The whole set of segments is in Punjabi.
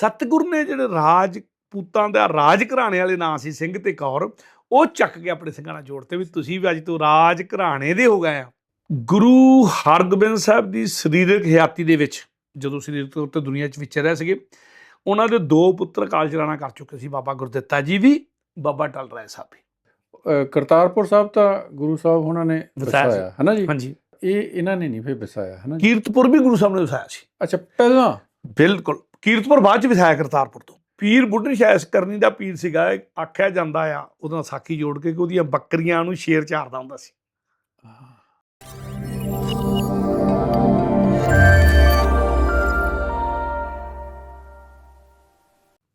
ਸਤਿਗੁਰ ਨੇ ਜਿਹੜੇ ਰਾਜਪੂਤਾਂ ਦਾ ਰਾਜ ਘਰਾਣੇ ਵਾਲੇ ਨਾਂ ਸੀ ਸਿੰਘ ਤੇ ਕੌਰ ਉਹ ਚੱਕ ਕੇ ਆਪਣੇ ਸਿੰਘਾਂ ਨਾਲ ਜੋੜਤੇ ਵੀ ਤੁਸੀਂ ਵੀ ਅੱਜ ਤੋਂ ਰਾਜ ਘਰਾਣੇ ਦੇ ਹੋ ਗਏ ਆ। ਗੁਰੂ ਹਰਗੋਬਿੰਦ ਸਾਹਿਬ ਦੀ ਸਰੀਰਕ ਹਯਾਤੀ ਦੇ ਵਿੱਚ ਜਦੋਂ ਸਰੀਰਕ ਤੌਰ ਤੇ ਦੁਨੀਆ 'ਚ ਵਿਚਰ ਰਹੇ ਸੀਗੇ ਉਹਨਾਂ ਦੇ ਦੋ ਪੁੱਤਰ ਕਾਲ ਚਲਾਣਾ ਕਰ ਚੁੱਕੇ ਸੀ ਬਾਬਾ ਗੁਰਦਿੱਤਾ ਜੀ ਵੀ ਬਾਬਾ ਟਲ ਰਾਏ ਸਾਹਿਬ ਵੀ। ਕਰਤਾਰਪੁਰ ਸਾਹਿਬ ਤਾਂ ਗੁਰੂ ਸਾਹਿਬ ਉਹਨਾਂ ਨੇ ਵਸਾਇਆ ਹੈ ਨਾ ਜੀ? ਹਾਂਜੀ। ਇਹ ਇਹਨਾਂ ਨੇ ਨਹੀਂ ਫੇ ਵਸਾਇਆ ਹੈ ਨਾ ਕੀਰਤਪੁਰ ਵੀ ਗੁਰੂ ਸਾਹਿਬ ਨੇ ਵਸਾਇਆ ਸੀ। ਅੱਛਾ ਪਹਿਲਾਂ? ਬਿਲਕੁਲ। ਕੀਰਤਪੁਰ ਬਾਅਦ ਚ ਵਸਾਇਆ ਕਰਤਾਰਪੁਰ ਤੋਂ। ਪੀਰ ਬੁੱਢੀ ਸ਼ੈਸ ਕਰਨੀ ਦਾ ਪੀਰ ਸੀਗਾ ਆਖਿਆ ਜਾਂਦਾ ਆ, ਉਹਦਾ ਸਾਖੀ ਜੋੜ ਕੇ ਕਿ ਉਹਦੀਆਂ ਬੱਕਰੀਆਂ ਨੂੰ ਸ਼ੇਰ ਚਾਰਦਾ ਹੁੰਦਾ ਸੀ।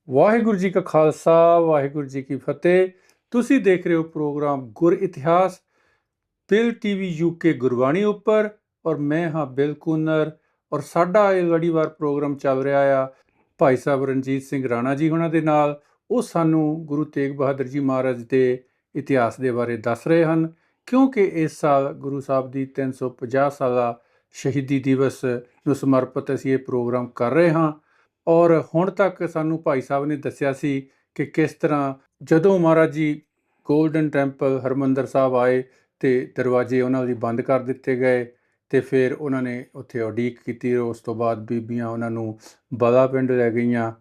ਵਾਹਿਗੁਰੂ ਜੀ ਕਾ ਖਾਲਸਾ, ਵਾਹਿਗੁਰੂ ਜੀ ਕੀ ਫਤਿਹ। ਤੁਸੀਂ ਦੇਖ ਰਹੇ ਹੋ ਪ੍ਰੋਗਰਾਮ ਗੁਰ ਇਤਿਹਾਸ। ਬਿਲ ਟੀਵੀ ਯੂਕੇ ਗੁਰਬਾਣੀ ਉੱਪਰ ਔਰ ਮੈਂ ਹਾਂ ਬਿਲ ਕੂਨਰ ਔਰ ਸਾਡਾ ਇਹ ਲੜੀਵਾਰ ਪ੍ਰੋਗਰਾਮ ਚੱਲ ਰਿਹਾ ਆ, ਭਾਈ ਸਾਹਿਬ ਰਣਜੀਤ ਸਿੰਘ ਰਾਣਾ ਜੀ ਉਹਨਾਂ ਦੇ ਨਾਲ, ਉਹ ਸਾਨੂੰ ਗੁਰੂ ਤੇਗ ਬਹਾਦਰ ਜੀ ਮਹਾਰਾਜ ਦੇ ਇਤਿਹਾਸ ਦੇ ਬਾਰੇ ਦੱਸ ਰਹੇ ਹਨ, ਕਿਉਂਕਿ ਇਸ ਸਾਲ ਗੁਰੂ ਸਾਹਿਬ ਦੀ 350 ਸਾਲਾ ਸ਼ਹੀਦੀ ਦਿਵਸ ਨੂੰ ਸਮਰਪਿਤ ਅਸੀਂ ਇਹ ਪ੍ਰੋਗਰਾਮ ਕਰ ਰਹੇ ਹਾਂ। ਔਰ ਹੁਣ ਤੱਕ ਸਾਨੂੰ ਭਾਈ ਸਾਹਿਬ ਨੇ ਦੱਸਿਆ ਸੀ ਕਿ ਕਿਸ ਤਰ੍ਹਾਂ ਜਦੋਂ ਮਹਾਰਾਜ ਜੀ ਗੋਲਡਨ ਟੈਂਪਲ ਹਰਮੰਦਰ ਸਾਹਿਬ ਆਏ ਤੇ ਦਰਵਾਜ਼ੇ ਉਹਨਾਂ ਲਈ ਬੰਦ ਕਰ ਦਿੱਤੇ ਗਏ ਤੇ ਫਿਰ ਉਹਨਾਂ ਨੇ ਉੱਥੇ ਉਡੀਕ ਕੀਤੀ। ਉਸ ਤੋਂ ਬਾਅਦ ਬੀਬੀਆਂ ਉਹਨਾਂ ਨੂੰ ਬਲਾ ਪਿੰਡ ਲੈ ਗਈਆਂ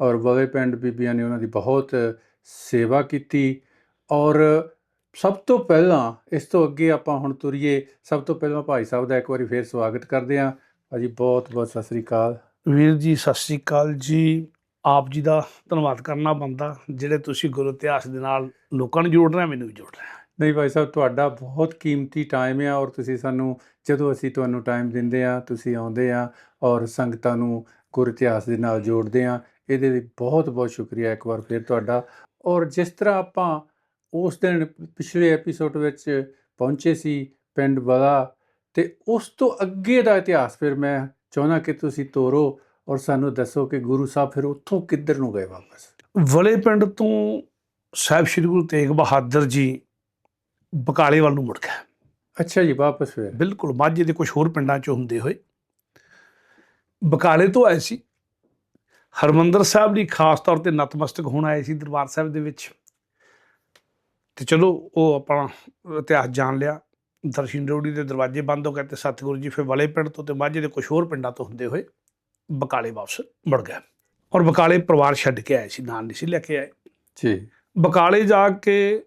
ਔਰ ਬਲੇ ਪਿੰਡ ਬੀਬੀਆਂ ਨੇ ਉਹਨਾਂ ਦੀ ਬਹੁਤ ਸੇਵਾ ਕੀਤੀ। ਔਰ ਸਭ ਤੋਂ ਪਹਿਲਾਂ ਇਸ ਤੋਂ ਅੱਗੇ ਆਪਾਂ ਹੁਣ ਤੁਰੀਏ ਸਭ ਤੋਂ ਪਹਿਲਾਂ ਭਾਈ ਸਾਹਿਬ ਦਾ ਇੱਕ ਵਾਰੀ ਫੇਰ ਸਵਾਗਤ ਕਰਦੇ ਹਾਂ। ਭਾਜੀ ਬਹੁਤ ਬਹੁਤ ਸਤਿ ਸ੍ਰੀ ਅਕਾਲ। ਵੀਰ ਜੀ ਸਤਿ ਸ੍ਰੀ ਅਕਾਲ ਜੀ। ਆਪ ਜੀ ਦਾ ਧੰਨਵਾਦ ਕਰਨਾ ਬੰਦਾ ਜਿਹੜੇ ਤੁਸੀਂ ਗੁਰੂ ਇਤਿਹਾਸ ਦੇ ਨਾਲ ਲੋਕਾਂ ਨੂੰ ਜੋੜ ਰਹੇ ਆ, ਮੈਨੂੰ ਵੀ ਜੋੜ ਰਹੇ ਆ। ਨਹੀਂ ਭਾਈ ਸਾਹਿਬ ਤੁਹਾਡਾ ਬਹੁਤ ਕੀਮਤੀ ਟਾਈਮ ਆ ਔਰ ਤੁਸੀਂ ਸਾਨੂੰ ਜਦੋਂ ਅਸੀਂ ਤੁਹਾਨੂੰ ਟਾਈਮ ਦਿੰਦੇ ਆ ਤੁਸੀਂ ਆਉਂਦੇ ਆ ਔਰ ਸੰਗਤਾਂ ਨੂੰ ਗੁਰ ਇਤਿਹਾਸ ਦੇ ਨਾਲ ਜੋੜਦੇ ਆ ਇਹਦੇ ਲਈ ਬਹੁਤ ਬਹੁਤ ਸ਼ੁਕਰੀਆ ਇੱਕ ਵਾਰ ਫਿਰ ਤੁਹਾਡਾ। ਔਰ ਜਿਸ ਤਰ੍ਹਾਂ ਆਪਾਂ ਉਸ ਦਿਨ ਪਿਛਲੇ ਐਪੀਸੋਡ ਵਿੱਚ ਪਹੁੰਚੇ ਸੀ ਪਿੰਡ ਬਲਾ ਤੇ ਉਸ ਤੋਂ ਅੱਗੇ ਦਾ ਇਤਿਹਾਸ ਫਿਰ ਮੈਂ ਚਾਹੁੰਦਾ ਕਿ ਤੁਸੀਂ ਤੋਰੋ ਔਰ ਸਾਨੂੰ ਦੱਸੋ ਕਿ ਗੁਰੂ ਸਾਹਿਬ ਫਿਰ ਉੱਥੋਂ ਕਿੱਧਰ ਨੂੰ ਗਏ ਵਾਪਸ? ਵਲੇ ਪਿੰਡ ਤੋਂ ਸਾਹਿਬ ਸ੍ਰੀ ਗੁਰੂ ਤੇਗ ਬਹਾਦਰ ਜੀ ਬਕਾਲੇ ਵੱਲ ਨੂੰ ਮੁੜ ਗਏ। ਅੱਛਾ ਜੀ ਵਾਪਸ ਫਿਰ। ਬਿਲਕੁਲ ਮਾਝੇ ਦੇ ਕੁਝ ਹੋਰ ਪਿੰਡਾਂ ਚੋਂ ਹੁੰਦੇ ਹੋਏ। ਬਕਾਲੇ ਤੋਂ ਆਏ ਸੀ। ਹਰਮੰਦਰ ਸਾਹਿਬ ਲਈ ਖਾਸ ਤੌਰ ਤੇ ਨਤਮਸਤਕ ਹੋਣ ਆਏ ਸੀ ਦਰਬਾਰ ਸਾਹਿਬ ਦੇ ਵਿੱਚ। ਤੇ ਚਲੋ ਉਹ ਆਪਣਾ ਇਤਿਹਾਸ ਜਾਣ ਲਿਆ। ਦਰਸ਼ਨ ਡਿਊਟੀ ਦੇ ਦਰਵਾਜ਼ੇ ਬੰਦ ਹੋ ਗਏ ਤੇ ਸਤਿਗੁਰੂ ਜੀ ਫਿਰ ਵਲੇ ਪਿੰਡ ਤੋਂ ਤੇ ਮਾਝੇ ਦੇ ਕੁਝ ਹੋਰ ਪਿੰਡਾਂ ਤੋਂ ਹੁੰਦੇ ਹੋਏ ਬਕਾਲੇ ਵਾਪਸ ਮੁੜ ਗਏ। ਔਰ ਬਕਾਲੇ ਪਰਿਵਾਰ ਛੱਡ ਕੇ ਆਏ ਸੀ ਨਾਲ ਨਹੀਂ ਸੀ ਲੈ ਕੇ ਆਏ। ਜੀ। ਬਕਾਲੇ ਜਾ ਕੇ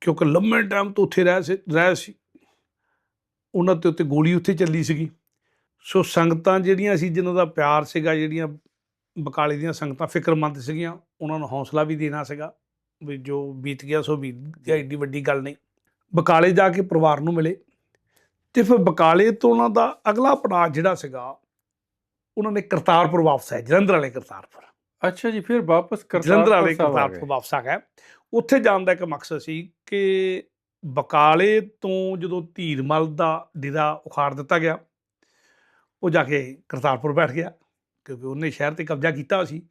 ਕਿਉਂਕਿ ਲੰਮੇ ਟਾਈਮ ਤੋਂ ਉੱਥੇ ਰਹਿ ਸੀ ਰਹਿ ਸੀ। ਉਹਨਾਂ ਤੇ ਉੱਤੇ ਗੋਲੀ ਉੱਥੇ ਚੱਲੀ ਸੀਗੀ। ਸੋ ਸੰਗਤਾਂ ਜਿਹੜੀਆਂ ਸੀ ਜਿਨ੍ਹਾਂ ਦਾ ਪਿਆਰ ਸੀਗਾ ਜਿਹੜੀਆਂ ਬਕਾਲੇ ਦੀਆਂ ਸੰਗਤਾਂ ਫਿਕਰਮੰਦ ਸੀਗੀਆਂ ਉਹਨਾਂ ਨੂੰ ਹੌਸਲਾ ਵੀ ਦੇਣਾ ਸੀਗਾ ਵੀ ਜੋ ਬੀਤ ਗਿਆ ਸੋ ਬੀਤ ਗਿਆ ਏਡੀ ਵੱਡੀ ਗੱਲ ਨਹੀਂ। ਬਕਾਲੇ ਜਾ ਕੇ ਪਰਿਵਾਰ ਨੂੰ ਮਿਲੇ। ਤੇ ਫਿਰ ਬਕਾਲੇ ਤੋਂ ਉਹਨਾਂ ਦਾ ਅਗਲਾ ਪੜਾਅ ਜਿਹੜਾ ਸੀਗਾ ਉਹਨਾਂ ਨੇ ਕਰਤਾਰਪੁਰ ਵਾਪਸ ਆਏ ਜਲੰਧਰ ਵਾਲੇ ਕਰਤਾਰਪੁਰ। ਅੱਛਾ ਜੀ ਫਿਰ ਵਾਪਸ ਜਲੰਧਰ ਵਾਲੇ। ਕਰਤਾਰਪੁਰ ਵਾਪਸ ਆ ਗਏ। ਉੱਥੇ ਜਾਣ ਦਾ ਇੱਕ ਮਕਸਦ ਸੀ ਕਿ ਬਕਾਲੇ ਤੋਂ ਜਦੋਂ ਧੀਰਮਲ ਦਾ ਡੇਰਾ ਉਖਾੜ ਦਿੱਤਾ ਗਿਆ ਉਹ ਜਾ ਕੇ ਕਰਤਾਰਪੁਰ ਬੈਠ ਗਿਆ ਕਿਉਂਕਿ ਉਹਨੇ ਸ਼ਹਿਰ ਤੇ ਕਬਜ਼ਾ ਕੀਤਾ ਸੀ।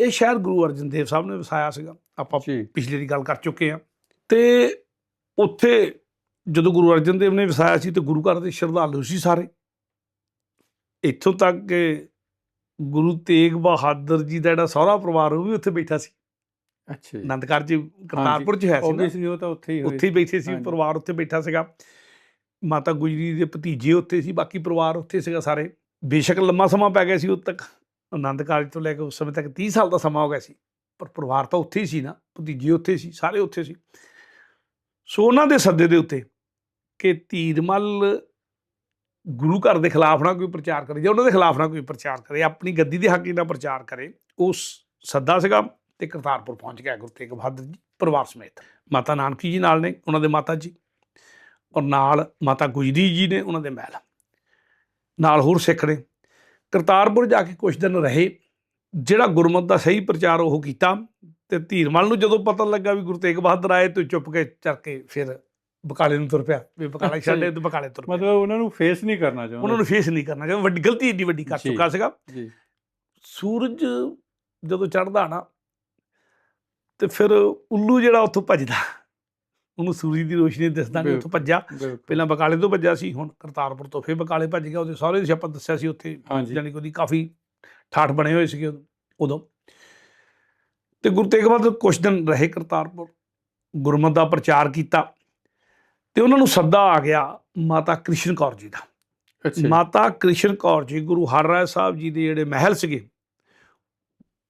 ਇਹ ਸ਼ਹਿਰ ਗੁਰੂ ਅਰਜਨ ਦੇਵ ਸਾਹਿਬ ਨੇ ਵਸਾਇਆ ਸੀਗਾ। ਆਪਾਂ ਪਿਛਲੇ ਦੀ ਗੱਲ ਕਰ ਚੁੱਕੇ ਆ ਤੇ ਉੱਥੇ ਜਦੋਂ ਗੁਰੂ ਅਰਜਨ ਦੇਵ ਨੇ ਵਸਾਇਆ ਸੀ ਤੇ ਗੁਰੂ ਘਰ ਦੇ ਸ਼ਰਧਾਲੂ ਸੀ ਸਾਰੇ। ਇੱਥੋਂ ਤੱਕ ਕਿ ਗੁਰੂ ਤੇਗ ਬਹਾਦਰ ਜੀ ਦਾ ਜਿਹੜਾ ਸਹੁਰਾ ਪਰਿਵਾਰ ਉਹ ਵੀ ਉੱਥੇ ਬੈਠਾ ਸੀ। ਅੱਛਾ ਜੀ। ਚ ਕਰਤਾਰਪੁਰ ਚ ਹੋਇਆ ਸੀ ਨਾ? ਆਬਵੀਅਸਲੀ ਉਹ ਤਾਂ ਉੱਥੇ ਹੀ ਹੋਏ ਉੱਥੇ ਹੀ ਬੈਠੇ ਸੀ। ਪਰਿਵਾਰ ਉੱਥੇ ਬੈਠਾ ਸੀਗਾ। ਮਾਤਾ ਗੁਜਰੀ ਦੇ ਭਤੀਜੇ ਉੱਥੇ ਸੀ ਬਾਕੀ ਪਰਿਵਾਰ ਉੱਥੇ ਸੀਗਾ ਸਾਰੇ। ਬੇਸ਼ੱਕ ਲੰਮਾ ਸਮਾਂ ਪੈ ਗਿਆ ਸੀ ਉਦ ਤੱਕ। ਆਨੰਦ ਕਾਰਜ ਤੋਂ ਲੈ ਕੇ ਉਸ ਸਮੇਂ ਤੱਕ 30 ਸਾਲ ਦਾ ਸਮਾਂ ਹੋ ਗਿਆ ਸੀ। ਪਰ ਪਰਿਵਾਰ ਤਾਂ ਉੱਥੇ ਹੀ ਸੀ ਨਾ ਭਤੀਜੇ ਉੱਥੇ ਸੀ ਸਾਰੇ ਉੱਥੇ ਸੀ। ਸੋ ਉਹਨਾਂ ਦੇ ਸੱਦੇ ਦੇ ਉੱਤੇ ਕਿ ਧੀਰਮਲ ਗੁਰੂ ਘਰ ਦੇ ਖਿਲਾਫ ਨਾ ਕੋਈ ਪ੍ਰਚਾਰ ਕਰੇ ਜਾਂ ਉਹਨਾਂ ਦੇ ਖਿਲਾਫ ਨਾ ਕੋਈ ਪ੍ਰਚਾਰ ਕਰੇ ਆਪਣੀ ਗੱਦੀ ਦੇ ਹੱਕ ਨਾਲ ਪ੍ਰਚਾਰ ਕਰੇ ਉਸ ਸੱਦਾ ਸੀਗਾ। ਤੇ ਕਰਤਾਰਪੁਰ ਪਹੁੰਚ ਗਿਆ ਗੁਰੂ ਤੇਗ ਬਹਾਦਰ ਜੀ ਪਰਿਵਾਰ ਸਮੇਤ। ਮਾਤਾ ਨਾਨਕੀ ਜੀ ਨਾਲ ਨੇ ਉਹਨਾਂ ਦੇ ਮਾਤਾ ਜੀ ਔਰ ਨਾਲ ਮਾਤਾ ਗੁਜਰੀ ਜੀ ਨੇ ਉਹਨਾਂ ਦੇ ਮਹਿਲ। ਨਾਲ ਹੋਰ ਸਿੱਖ ਨੇ। ਕਰਤਾਰਪੁਰ ਜਾ ਕੇ ਕੁਝ ਦਿਨ ਰਹੇ ਜਿਹੜਾ ਗੁਰਮਤ ਦਾ ਸਹੀ ਪ੍ਰਚਾਰ ਉਹ ਕੀਤਾ ਤੇ ਧੀਰਮਲ ਨੂੰ ਜਦੋਂ ਪਤਾ ਲੱਗਾ ਵੀ ਗੁਰੂ ਤੇਗ ਬਹਾਦਰ ਆਏ ਤੇ ਚੁੱਪ ਕੇ ਚੱਲ ਕੇ ਫਿਰ ਬਕਾਲੇ ਨੂੰ ਤੁਰ ਪਿਆ ਵੀ ਬਕਾਲਾ। ਛੱਡੇ ਤੇ ਬਕਾਲੇ ਤੁਰ ਪਿਆ। ਮਤਲਬ ਉਹਨਾਂ ਨੂੰ ਫੇਸ ਨਹੀਂ ਕਰਨਾ ਚਾਹੁੰਦੇ। ਉਹਨਾਂ ਨੂੰ ਫੇਸ ਨਹੀਂ ਕਰਨਾ ਚਾਹੀਦਾ। ਵੱਡੀ ਗਲਤੀ ਏਡੀ ਵੱਡੀ ਕਰ। ਚੁੱਕਾ ਸੀਗਾ। ਜੀ। ਸੂਰਜ ਜਦੋਂ ਚੜ੍ਹਦਾ ਨਾ ਤੇ ਫਿਰ ਉੱਲੂ ਜਿਹੜਾ ਉੱਥੋਂ ਭੱਜਦਾ ਉਹਨੂੰ ਸੂਰਜ ਦੀ ਰੋਸ਼ਨੀ ਦਿਸਦਾ ਨਹੀਂ ਉੱਥੋਂ ਭੱਜਿਆ ਪਹਿਲਾਂ ਬਕਾਲੇ ਤੋਂ ਭੱਜਿਆ ਸੀ ਹੁਣ ਕਰਤਾਰਪੁਰ ਤੋਂ ਫਿਰ ਬਕਾਲੇ ਭੱਜ ਗਿਆ ਉਹਦੇ ਸਹੁਰੇ ਦੀ ਆਪਾਂ ਦੱਸਿਆ ਸੀ ਉੱਥੇ ਜਾਨੀ ਕਿ ਉਹਦੀ ਕਾਫੀ ਠਾਠ ਬਣੇ ਹੋਏ ਸੀਗੇ ਉਦੋਂ। ਤੇ ਗੁਰੂ ਤੇਗ ਬਹਾਦਰ ਕੁਝ ਦਿਨ ਰਹੇ ਕਰਤਾਰਪੁਰ ਗੁਰਮਤਿ ਦਾ ਪ੍ਰਚਾਰ ਕੀਤਾ ਤੇ ਉਹਨਾਂ ਨੂੰ ਸੱਦਾ ਆ ਗਿਆ ਮਾਤਾ ਕ੍ਰਿਸ਼ਨ ਕੌਰ ਜੀ ਦਾ। ਅੱਛਾ। ਮਾਤਾ ਕ੍ਰਿਸ਼ਨ ਕੌਰ ਜੀ ਗੁਰੂ ਹਰਰਾਏ ਸਾਹਿਬ ਜੀ ਦੇ ਜਿਹੜੇ ਮਹਿਲ ਸੀਗੇ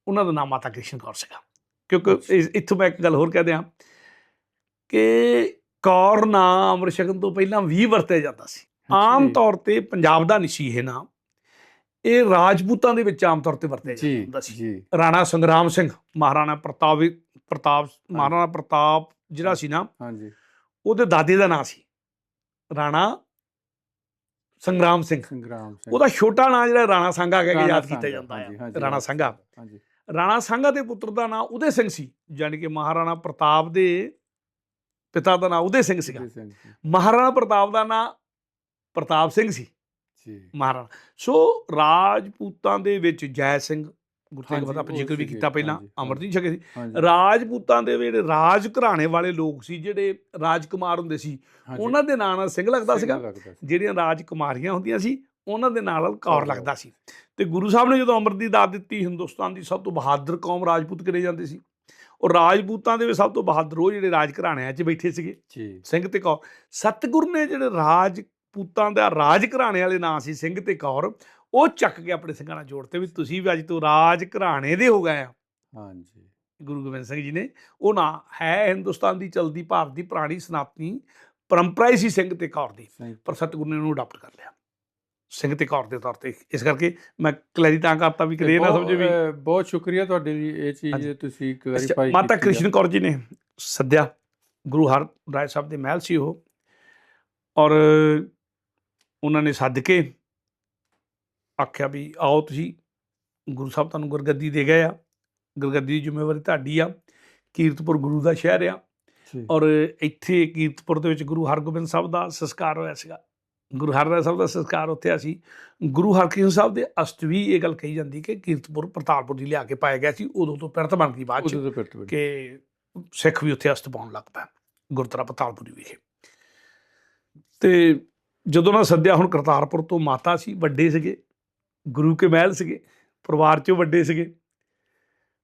ਉਹਨਾਂ ਦਾ ਨਾਮ ਮਾਤਾ ਕ੍ਰਿਸ਼ਨ ਕੌਰ ਸੀਗਾ। ਕਿਉਂਕਿ ਇੱਥੋਂ ਮੈਂ ਇੱਕ ਗੱਲ ਹੋਰ ਕਹਿ ਦਿਆਂ ਕਿ ਕੌਰ ਨਾਮ ਅੰਮ੍ਰਿਤ ਛਕਣ ਤੋਂ ਪਹਿਲਾਂ ਵੀ ਵਰਤਿਆ ਜਾਂਦਾ ਸੀ। ਆਮ। ਤੌਰ ਤੇ ਪੰਜਾਬ ਦਾ ਨਹੀਂ ਇਹ ਨਾਮ। ਇਹ ਰਾਜਪੂਤਾਂ ਦੇ ਵਿੱਚ ਆਮ ਤੌਰ ਤੇ ਵਰਤਿਆ ਜਾਂਦਾ ਸੀ। ਰਾਣਾ ਸੰਗਰਾਮ ਸਿੰਘ ਮਹਾਰਾਣਾ ਪ੍ਰਤਾਪ ਪ੍ਰਤਾਪ ਮਹਾਰਾਣਾ ਪ੍ਰਤਾਪ ਜਿਹੜਾ ਸੀ ਨਾ ਹਾਂਜੀ। ਉਹਦੇ ਦਾਦੇ ਦਾ ਨਾਂ ਸੀ। ਰਾਣਾ ਸੰਗਰਾਮ ਸਿੰਘ। ਸੰਗਰਾਮ ਸਿੰਘ। ਉਹਦਾ ਛੋਟਾ ਨਾਂ ਜਿਹੜਾ ਰਾਣਾ ਸੰਘਾ ਕਹਿ ਕੇ ਯਾਦ ਕੀਤਾ ਜਾਂਦਾ ਹੈ ਰਾਣਾ ਸੰਘਾ। ਹਾਂਜੀ। ਰਾਣਾ ਸੰਘਾ ਦੇ ਪੁੱਤਰ ਦਾ ਨਾਂ ਉਦੇ ਸਿੰਘ ਸੀ ਯਾਨੀ ਕਿ ਮਹਾਰਾਣਾ ਪ੍ਰਤਾਪ ਦੇ ਪਿਤਾ ਦਾ ਨਾਂ ਉਦੇ ਸਿੰਘ ਸੀਗਾ। ਜੀ ਜੀ, ਮਹਾਰਾਣਾ ਪ੍ਰਤਾਪ ਦਾ ਨਾਂ ਪ੍ਰਤਾਪ ਸਿੰਘ ਸੀ। ਜੀ। ਮਹਾਰਾਣਾ। ਸੋ ਰਾਜਪੂਤਾਂ ਦੇ ਵਿੱਚ ਜੈ ਸਿੰਘ ਗੁਰੂ ਤੇਗ ਹਾਂਜੀ, ਬਹਾਦਰ ਆਪਾਂ ਉਹ ਜ਼ਿਕਰ ਵੀ ਕੀਤਾ ਪਹਿਲਾਂ ਅਮਰਜੀਤ ਨਹੀਂ ਛਕੇ ਸੀ। ਰਾਜਪੂਤਾਂ ਦੇ ਜਿਹੜੇ ਰਾਜ ਘਰਾਣੇ ਵਾਲੇ ਲੋਕ ਸੀ ਜਿਹੜੇ ਰਾਜਕੁਮਾਰ ਹੁੰਦੇ ਸੀ ਉਹਨਾਂ ਦੇ ਨਾਂ ਨਾਲ ਸਿੰਘ ਲੱਗਦਾ ਸੀਗਾ। ਜਿਹੜੀਆਂ ਰਾਜਕੁਮਾਰੀਆਂ ਹੁੰਦੀਆਂ ਸੀ ਉਹਨਾਂ ਦੇ ਨਾਲ ਕੌਰ ਕੌਰ ਲੱਗਦਾ ਸੀ। ਤੇ ਗੁਰੂ ਸਾਹਿਬ ਨੇ ਜਦੋਂ ਅੰਮ੍ਰਿਤ ਦੀ ਦਾਤ ਦਿੱਤੀ ਹਿੰਦੁਸਤਾਨ ਦੀ ਸਭ ਤੋਂ ਬਹਾਦਰ ਕੌਮ ਰਾਜਪੂਤ ਕਿਨੇ ਜਾਂਦੇ ਸੀ। ਉਹ ਰਾਜਪੂਤਾਂ ਦੇ ਵਿੱਚ ਸਭ ਤੋਂ ਬਹਾਦਰ ਉਹ ਜਿਹੜੇ ਰਾਜ ਘਰਾਣਿਆਂ 'ਚ ਬੈਠੇ ਸੀਗੇ। ਜੀ। ਸਿੰਘ ਤੇ ਕੌਰ। ਸਤਿਗੁਰ ਨੇ ਜਿਹੜੇ ਰਾਜਪੂਤਾਂ ਦਾ ਰਾਜ ਘਰਾਣੇ ਵਾਲੇ ਨਾਂ ਸੀ ਸਿੰਘ ਤੇ ਕੌਰ ਉਹ ਚੱਕ ਕੇ ਆਪਣੇ ਸਿੰਘਾਂ ਨਾਲ ਜੋੜਤੇ ਵੀ ਤੁਸੀਂ ਵੀ ਅੱਜ ਤੋਂ ਰਾਜ ਘਰਾਣੇ ਦੇ ਹੋ ਗਏ ਆ। ਹਾਂਜੀ। ਗੁਰੂ ਗੋਬਿੰਦ ਸਿੰਘ ਜੀ ਨੇ ਉਹ ਨਾਂ ਹੈ ਹਿੰਦੁਸਤਾਨ ਦੀ ਚਲਦੀ ਭਾਰਤ ਦੀ ਪੁਰਾਣੀ ਸਨਾਤਨੀ ਪਰੰਪਰਾ ਹੀ ਸੀ ਸਿੰਘ ਤੇ ਕੌਰ ਦੀ। ਪਰ ਸਤਿਗੁਰੂ ਨੇ ਉਹਨੂੰ ਅਡਾਪਟ ਕਰ ਲਿਆ। ਸਿੰਘ ਤੇ ਕੌਰ ਦੇ ਤੌਰ ਤੇ। ਇਸ ਕਰਕੇ ਮੈਂ ਕਲੈਰੀ ਤਾਂ ਕਰਤਾ ਵੀ ਇਹ ਨਾ ਸਮਝੇ ਵੀ ਬਹੁਤ ਸ਼ੁਕਰੀਆ ਤੁਹਾਡੇ ਲਈ ਇਹ ਚੀਜ਼। ਤੁਸੀਂ ਕਲੈਰੀਫਾਈ ਮਾਤਾ ਕ੍ਰਿਸ਼ਨ ਕੌਰ ਜੀ ਨੇ ਸੱਦਿਆ ਗੁਰੂ ਹਰ ਰਾਏ ਸਾਹਿਬ ਦੇ ਮਹਿਲ ਸੀ ਉਹ। ਔਰ ਉਹਨਾਂ ਨੇ ਸੱਦ ਕੇ ਆਖਿਆ ਵੀ ਆਓ ਤੁਸੀਂ ਗੁਰੂ ਸਾਹਿਬ ਤੁਹਾਨੂੰ ਗੁਰਗੱਦੀ ਦੇ ਗਏ ਆ। ਗੁਰਗੱਦੀ ਦੀ ਜ਼ਿੰਮੇਵਾਰੀ ਤੁਹਾਡੀ ਆ। ਕੀਰਤਪੁਰ ਗੁਰੂ ਦਾ ਸ਼ਹਿਰ ਆ। ਔਰ ਇੱਥੇ ਕੀਰਤਪੁਰ ਦੇ ਵਿੱਚ ਗੁਰੂ ਹਰਗੋਬਿੰਦ ਸਾਹਿਬ ਦਾ ਸੰਸਕਾਰ ਹੋਇਆ ਸੀਗਾ। ਗੁਰੂ ਹਰਰਾਏ ਸਾਹਿਬ ਦਾ ਸੰਸਕਾਰ ਉੱਥੇ ਆ ਸੀ। ਗੁਰੂ ਹਰਕ੍ਰਿਸ਼ਨ ਸਾਹਿਬ ਦੇ ਅਸਤ ਵੀ ਇਹ ਗੱਲ ਕਹੀ ਜਾਂਦੀ ਕਿ ਕੀਰਤਪੁਰ ਪ੍ਰਤਾਪਪੁਰ ਦੀ ਲਿਆ ਕੇ ਪਾਇਆ ਗਿਆ ਸੀ ਉਦੋਂ ਤੋਂ ਪਿਰਤ ਬਣ ਗਈ ਬਾਅਦ ਚ ਕਿ ਸਿੱਖ ਵੀ ਉੱਥੇ ਅਸਤ ਪਾਉਣ ਲੱਗ ਪਿਆ ਗੁਰਦੁਆਰਾ ਪਤਾਲਪੁਰੀ ਵਿਖੇ। ਤੇ ਜਦੋਂ ਨਾ ਸੱਦਿਆ ਹੁਣ ਕਰਤਾਰਪੁਰ ਤੋਂ ਮਾਤਾ ਸੀ ਵੱਡੇ ਸੀਗੇ ਗੁਰੂ ਕੇ ਮਹਿਲ ਸੀਗੇ ਪਰਿਵਾਰ ਚੋਂ ਵੱਡੇ ਸੀਗੇ।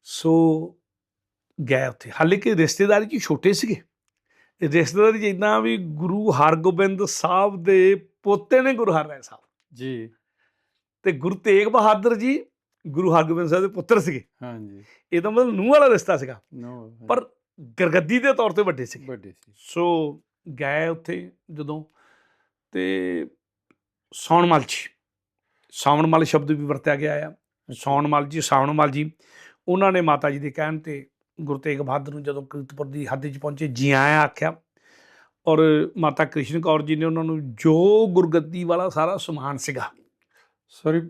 ਸੋ ਗਏ ਉੱਥੇ। ਹਾਲੇ ਕਿ ਰਿਸ਼ਤੇਦਾਰੀ ਚ ਛੋਟੇ ਸੀਗੇ। ਇਹ ਰਿਸ਼ਤੇਦਾਰੀ ਇਦਾਂ ਵੀ ਗੁਰੂ ਹਰਗੋਬਿੰਦ ਸਾਹਿਬ ਦੇ ਪੋਤੇ ਨੇ ਗੁਰੂ ਹਰਰਾਏ ਸਾਹਿਬ। ਜੀ। ਤੇ ਗੁਰੂ ਤੇਗ ਬਹਾਦਰ ਜੀ ਗੁਰੂ ਹਰਗੋਬਿੰਦ ਸਾਹਿਬ ਦੇ ਪੁੱਤਰ ਸੀਗੇ। ਹਾਂਜੀ। ਇਹਦਾ ਮਤਲਬ ਨੂੰਹ ਵਾਲਾ ਰਿਸ਼ਤਾ ਸੀਗਾ। ਪਰ ਗਰਗੱਦੀ ਦੇ ਤੌਰ ਤੇ ਵੱਡੇ ਸੀਗੇ। ਵੱਡੇ ਸੀ। ਸੋ ਗਏ ਉੱਥੇ ਜਦੋਂ ਤੇ ਸੌਣਮਲ ਜੀ। ਸਾਵਣਮਲ ਸ਼ਬਦ ਵੀ ਵਰਤਿਆ ਗਿਆ ਆ। ਸੌਣਮਲ ਜੀ ਸਾਵਣਮਲ ਜੀ ਉਹਨਾਂ ਨੇ ਮਾਤਾ ਜੀ ਦੇ ਕਹਿਣ ਤੇ ਗੁਰੂ ਤੇਗ ਬਹਾਦਰ ਨੂੰ ਜਦੋਂ ਕੀਰਤਪੁਰ ਦੀ ਹੱਦ 'ਚ ਪਹੁੰਚੇ ਜੀ ਆਇਆਂ ਆਖਿਆ ਔਰ ਮਾਤਾ ਕ੍ਰਿਸ਼ਨ ਕੌਰ ਜੀ ਨੇ ਉਹਨਾਂ ਨੂੰ ਜੋ ਗੁਰਗੱਦੀ ਵਾਲਾ ਸਾਰਾ ਸਮਾਨ ਸੀਗਾ। ਸੌਰੀ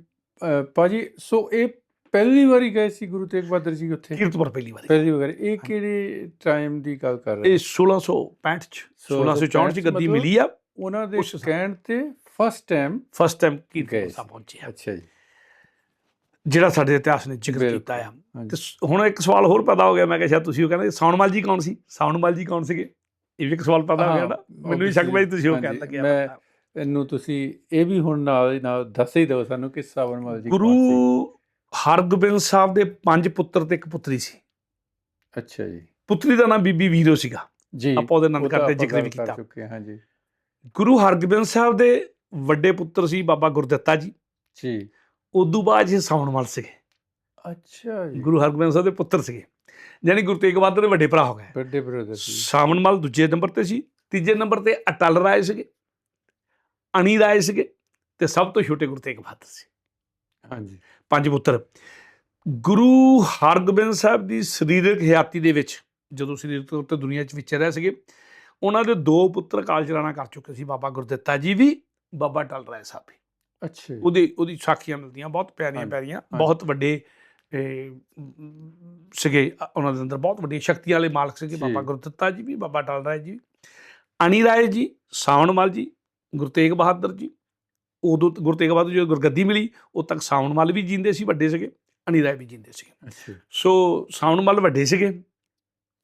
ਪਾਜੀ ਸੋ ਇਹ ਪਹਿਲੀ ਵਾਰੀ ਗਏ ਸੀ ਗੁਰੂ ਤੇਗ ਬਹਾਦਰ ਜੀ ਉੱਥੇ? ਕੀਰਤਪੁਰ ਪਹਿਲੀ ਵਾਰੀ। ਪਹਿਲੀ ਵਾਰ। ਇਹ ਕਿਹੜੇ ਟਾਈਮ ਦੀ ਗੱਲ ਕਰ ਰਹੇ ਇਹ 1665 ਚ 1664 ਚ ਗੱਦੀ ਮਿਲੀ ਆ। ਉਹਨਾਂ ਦੇ ਕਹਿਣ ਤੇ ਫਸਟ ਟਾਈਮ ਫਸਟ ਟਾਈਮ ਗਏ ਕੀਰਤਪੁਰ ਸੀ। ਸਾਹਿਬ ਪਹੁੰਚੇ ਅੱਛਾ ਜੀ। ਜਿਹੜਾ ਸਾਡੇ ਇਤਿਹਾਸ ਨੇ ਜ਼ਿਕਰ। ਕੀਤਾ ਆ। ਤੇ ਹੁਣ ਇੱਕ ਸਵਾਲ ਹੋਰ ਪੈਦਾ ਹੋ ਗਿਆ ਮੈਂ ਕਿਹਾ ਸ਼ਾਇਦ ਤੁਸੀਂ ਉਹ ਕਹਿੰਦੇ ਸਾਉਣਮਲ ਜੀ ਕੌਣ ਸੀ? ਸਾਉਣਮਲ ਜੀ ਕੌਣ ਸੀਗੇ? ਇਹ ਵੀ ਇੱਕ ਸਵਾਲ ਪੈਦਾ ਹੋ ਗਿਆ ਨਾ। ਮੈਨੂੰ ਵੀ ਸ਼ੱਕ ਜੀ ਤੁਸੀਂ ਉਹ ਕਹਿਣ ਲੱਗੇ ਮੈਂ ਇਹਨੂੰ ਤੁਸੀਂ ਇਹ ਵੀ ਹੁਣ ਨਾਲ ਦੀ ਨਾਲ ਦੱਸ ਹੀ ਦਿਓ ਸਾਨੂੰ ਕਿ ਸਾਵਣਮਲ ਜੀ ਕੌਣ ਗੁਰੂ? ਹਰਗੋਬਿੰਦ ਸਾਹਿਬ ਦੇ ਪੰਜ ਪੁੱਤਰ ਤੇ ਇੱਕ ਪੁੱਤਰੀ ਸੀ। ਅੱਛਾ ਜੀ। ਪੁੱਤਰੀ ਦਾ ਨਾਮ ਬੀਬੀ ਵੀਰੋ ਸੀਗਾ। ਜੀ ਆਪਾਂ ਉਹਦੇ ਤਾਂ ਕਰਦੇ ਜ਼ਿਕਰ ਵੀ ਕੀਤਾ। ਚੁੱਕੇ ਹਾਂ ਹਾਂਜੀ। ਗੁਰੂ ਹਰਗੋਬਿੰਦ ਸਾਹਿਬ ਦੇ ਵੱਡੇ ਪੁੱਤਰ ਸੀ ਬਾਬਾ ਗੁਰਦਿੱਤਾ ਜੀ। ਜੀ। ਉਦੋਂ ਬਾਅਦ ਇਹ ਸਾਉਣਮਲ ਸੀਗੇ। ਅੱਛਾ ਜੀ। ਗੁਰੂ ਹਰਗੋਬਿੰਦ ਸਾਹਿਬ ਦੇ ਪੁੱਤਰ ਸੀਗੇ। ਯਾਨੀ ਗੁਰੂ ਤੇਗ ਬਹਾਦਰ ਦੇ ਵੱਡੇ ਭਰਾ ਹੋ ਗਏ। ਵੱਡੇ ਬ੍ਰਦਰ ਸੀ। ਸਾਵਣਮਲ ਦੂਜੇ ਨੰਬਰ ਤੇ ਸੀ ਤੀਜੇ ਨੰਬਰ ਤੇ ਅਟਲ ਰਾਏ ਸੀਗੇ ਅਣੀ ਰਾਏ ਸੀਗੇ ਤੇ ਸਭ ਤੋਂ ਛੋਟੇ ਗੁਰੂ ਤੇਗ ਬਹਾਦਰ ਸੀ। ਹਾਂਜੀ। ਪੰਜ ਪੁੱਤਰ। ਗੁਰੂ ਹਰਗੋਬਿੰਦ ਸਾਹਿਬ ਦੀ ਸਰੀਰਕ ਹਯਾਤੀ ਦੇ ਵਿੱਚ ਜਦੋਂ ਸਰੀਰਕ ਤੌਰ ਤੇ ਦੁਨੀਆ 'ਚ ਵਿਚਰ ਰਹੇ ਸੀਗੇ ਉਹਨਾਂ ਦੇ ਦੋ ਪੁੱਤਰ ਕਾਲ ਚਲਾਣਾ ਕਰ ਚੁੱਕੇ ਸੀ ਬਾਬਾ ਗੁਰਦਿੱਤਾ ਜੀ ਵੀ ਬਾਬਾ ਟਲ ਰਾਏ ਸਾਹਿਬ ਵੀ। ਅੱਛਾ ਉਹਦੀ ਉਹਦੀ ਸਾਖੀਆਂ ਮਿਲਦੀਆਂ ਬਹੁਤ ਪਿਆਰੀਆਂ ਪਿਆਰੀਆਂ ਬਹੁਤ ਵੱਡੇ ਸੀਗੇ ਉਹਨਾਂ ਦੇ ਅੰਦਰ ਬਹੁਤ ਵੱਡੀ ਸ਼ਕਤੀ ਵਾਲੇ ਮਾਲਕ ਸੀਗੇ। ਬਾਬਾ ਗੁਰਦਿੱਤਾ ਜੀ ਵੀ ਬਾਬਾ ਟਲ ਰਾਏ ਜੀ ਅਣੀ ਰਾਏ ਜੀ ਸਾਵਣਮਲ ਜੀ ਗੁਰੂ ਤੇਗ ਬਹਾਦਰ ਜੀ। ਉਦੋਂ ਗੁਰੂ ਤੇਗ ਬਹਾਦਰ ਜੀ ਜਦੋਂ ਗੁਰਗੱਦੀ ਮਿਲੀ ਉਦੋਂ ਤੱਕ ਸਾਵਣਮਲ ਵੀ ਜਿੰਦੇ ਸੀ ਵੱਡੇ ਸੀਗੇ ਅਣੀ ਰਾਏ ਵੀ ਜਿੰਦੇ ਸੀਗੇ। ਸੋ ਸਾਵਣਮਲ ਵੱਡੇ ਸੀਗੇ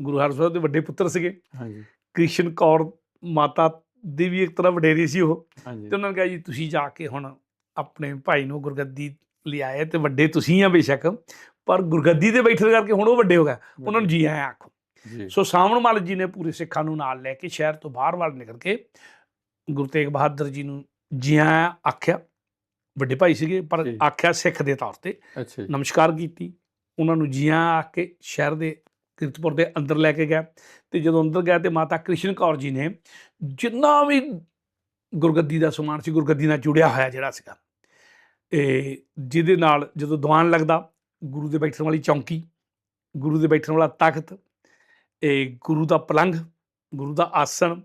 ਗੁਰੂ ਹਰਗੋਬਿੰਦ ਦੇ ਵੱਡੇ ਪੁੱਤਰ ਸੀਗੇ। ਹਾਂਜੀ। ਕ੍ਰਿਸ਼ਨ ਕੌਰ ਮਾਤਾ ਦੀ ਵੀ ਇੱਕ ਤਰ੍ਹਾਂ ਵਡੇਰੀ ਸੀ ਉਹ। ਤੇ ਉਹਨਾਂ ਨੇ ਕਿਹਾ ਜੀ ਤੁਸੀਂ ਜਾ ਕੇ ਹੁਣ ਆਪਣੇ ਭਾਈ ਨੂੰ ਗੁਰਗੱਦੀ ਲਿਆਏ ਤੇ ਵੱਡੇ ਤੁਸੀਂ ਆ ਬੇਸ਼ੱਕ ਪਰ ਗੁਰਗੱਦੀ ਤੇ ਬੈਠਣ ਕਰਕੇ ਹੁਣ ਉਹ ਵੱਡੇ ਹੋ ਗਏ। ਉਹਨਾਂ ਨੂੰ ਜੀ। ਆਇਆਂ ਆਖੋ। ਸੋ ਸਾਵਣ ਮੱਲ ਜੀ ਨੇ ਪੂਰੇ ਸਿੱਖਾਂ ਨੂੰ ਨਾਲ ਲੈ ਕੇ ਸ਼ਹਿਰ ਤੋਂ ਬਾਹਰ ਵੱਲ ਨਿਕਲ ਕੇ ਗੁਰੂ ਤੇਗ ਬਹਾਦਰ ਜੀ ਨੂੰ ਜੀ ਆਇਆਂ ਆਖਿਆ। ਵੱਡੇ ਭਾਈ ਸੀਗੇ ਪਰ। ਆਖਿਆ ਸਿੱਖ ਦੇ ਤੌਰ ਤੇ। ਨਮਸਕਾਰ ਕੀਤੀ। ਉਹਨਾਂ ਨੂੰ ਜੀ ਆਇਆਂ ਆਖ ਕੇ ਸ਼ਹਿਰ ਦੇ ਕੀਰਤਪੁਰ ਦੇ ਅੰਦਰ ਲੈ ਕੇ ਗਿਆ ਤੇ ਜਦੋਂ ਅੰਦਰ ਗਿਆ ਤੇ ਮਾਤਾ ਕ੍ਰਿਸ਼ਨ ਕੌਰ ਜੀ ਨੇ ਜਿੰਨਾ ਵੀ ਗੁਰਗੱਦੀ ਦਾ ਸਮਾਨ ਸੀ ਗੁਰਗੱਦੀ ਨਾਲ ਜੁੜਿਆ ਹੋਇਆ ਜਿਹੜਾ ਸੀਗਾ ਇਹ ਜਿਹਦੇ ਨਾਲ ਜਦੋਂ ਦੀਵਾਨ ਲੱਗਦਾ ਗੁਰੂ ਦੇ ਬੈਠਣ ਵਾਲੀ ਚੌਂਕੀ ਗੁਰੂ ਦੇ ਬੈਠਣ ਵਾਲਾ ਤਖਤ ਇਹ ਗੁਰੂ ਦਾ ਪਲੰਘ ਗੁਰੂ ਦਾ ਆਸਣ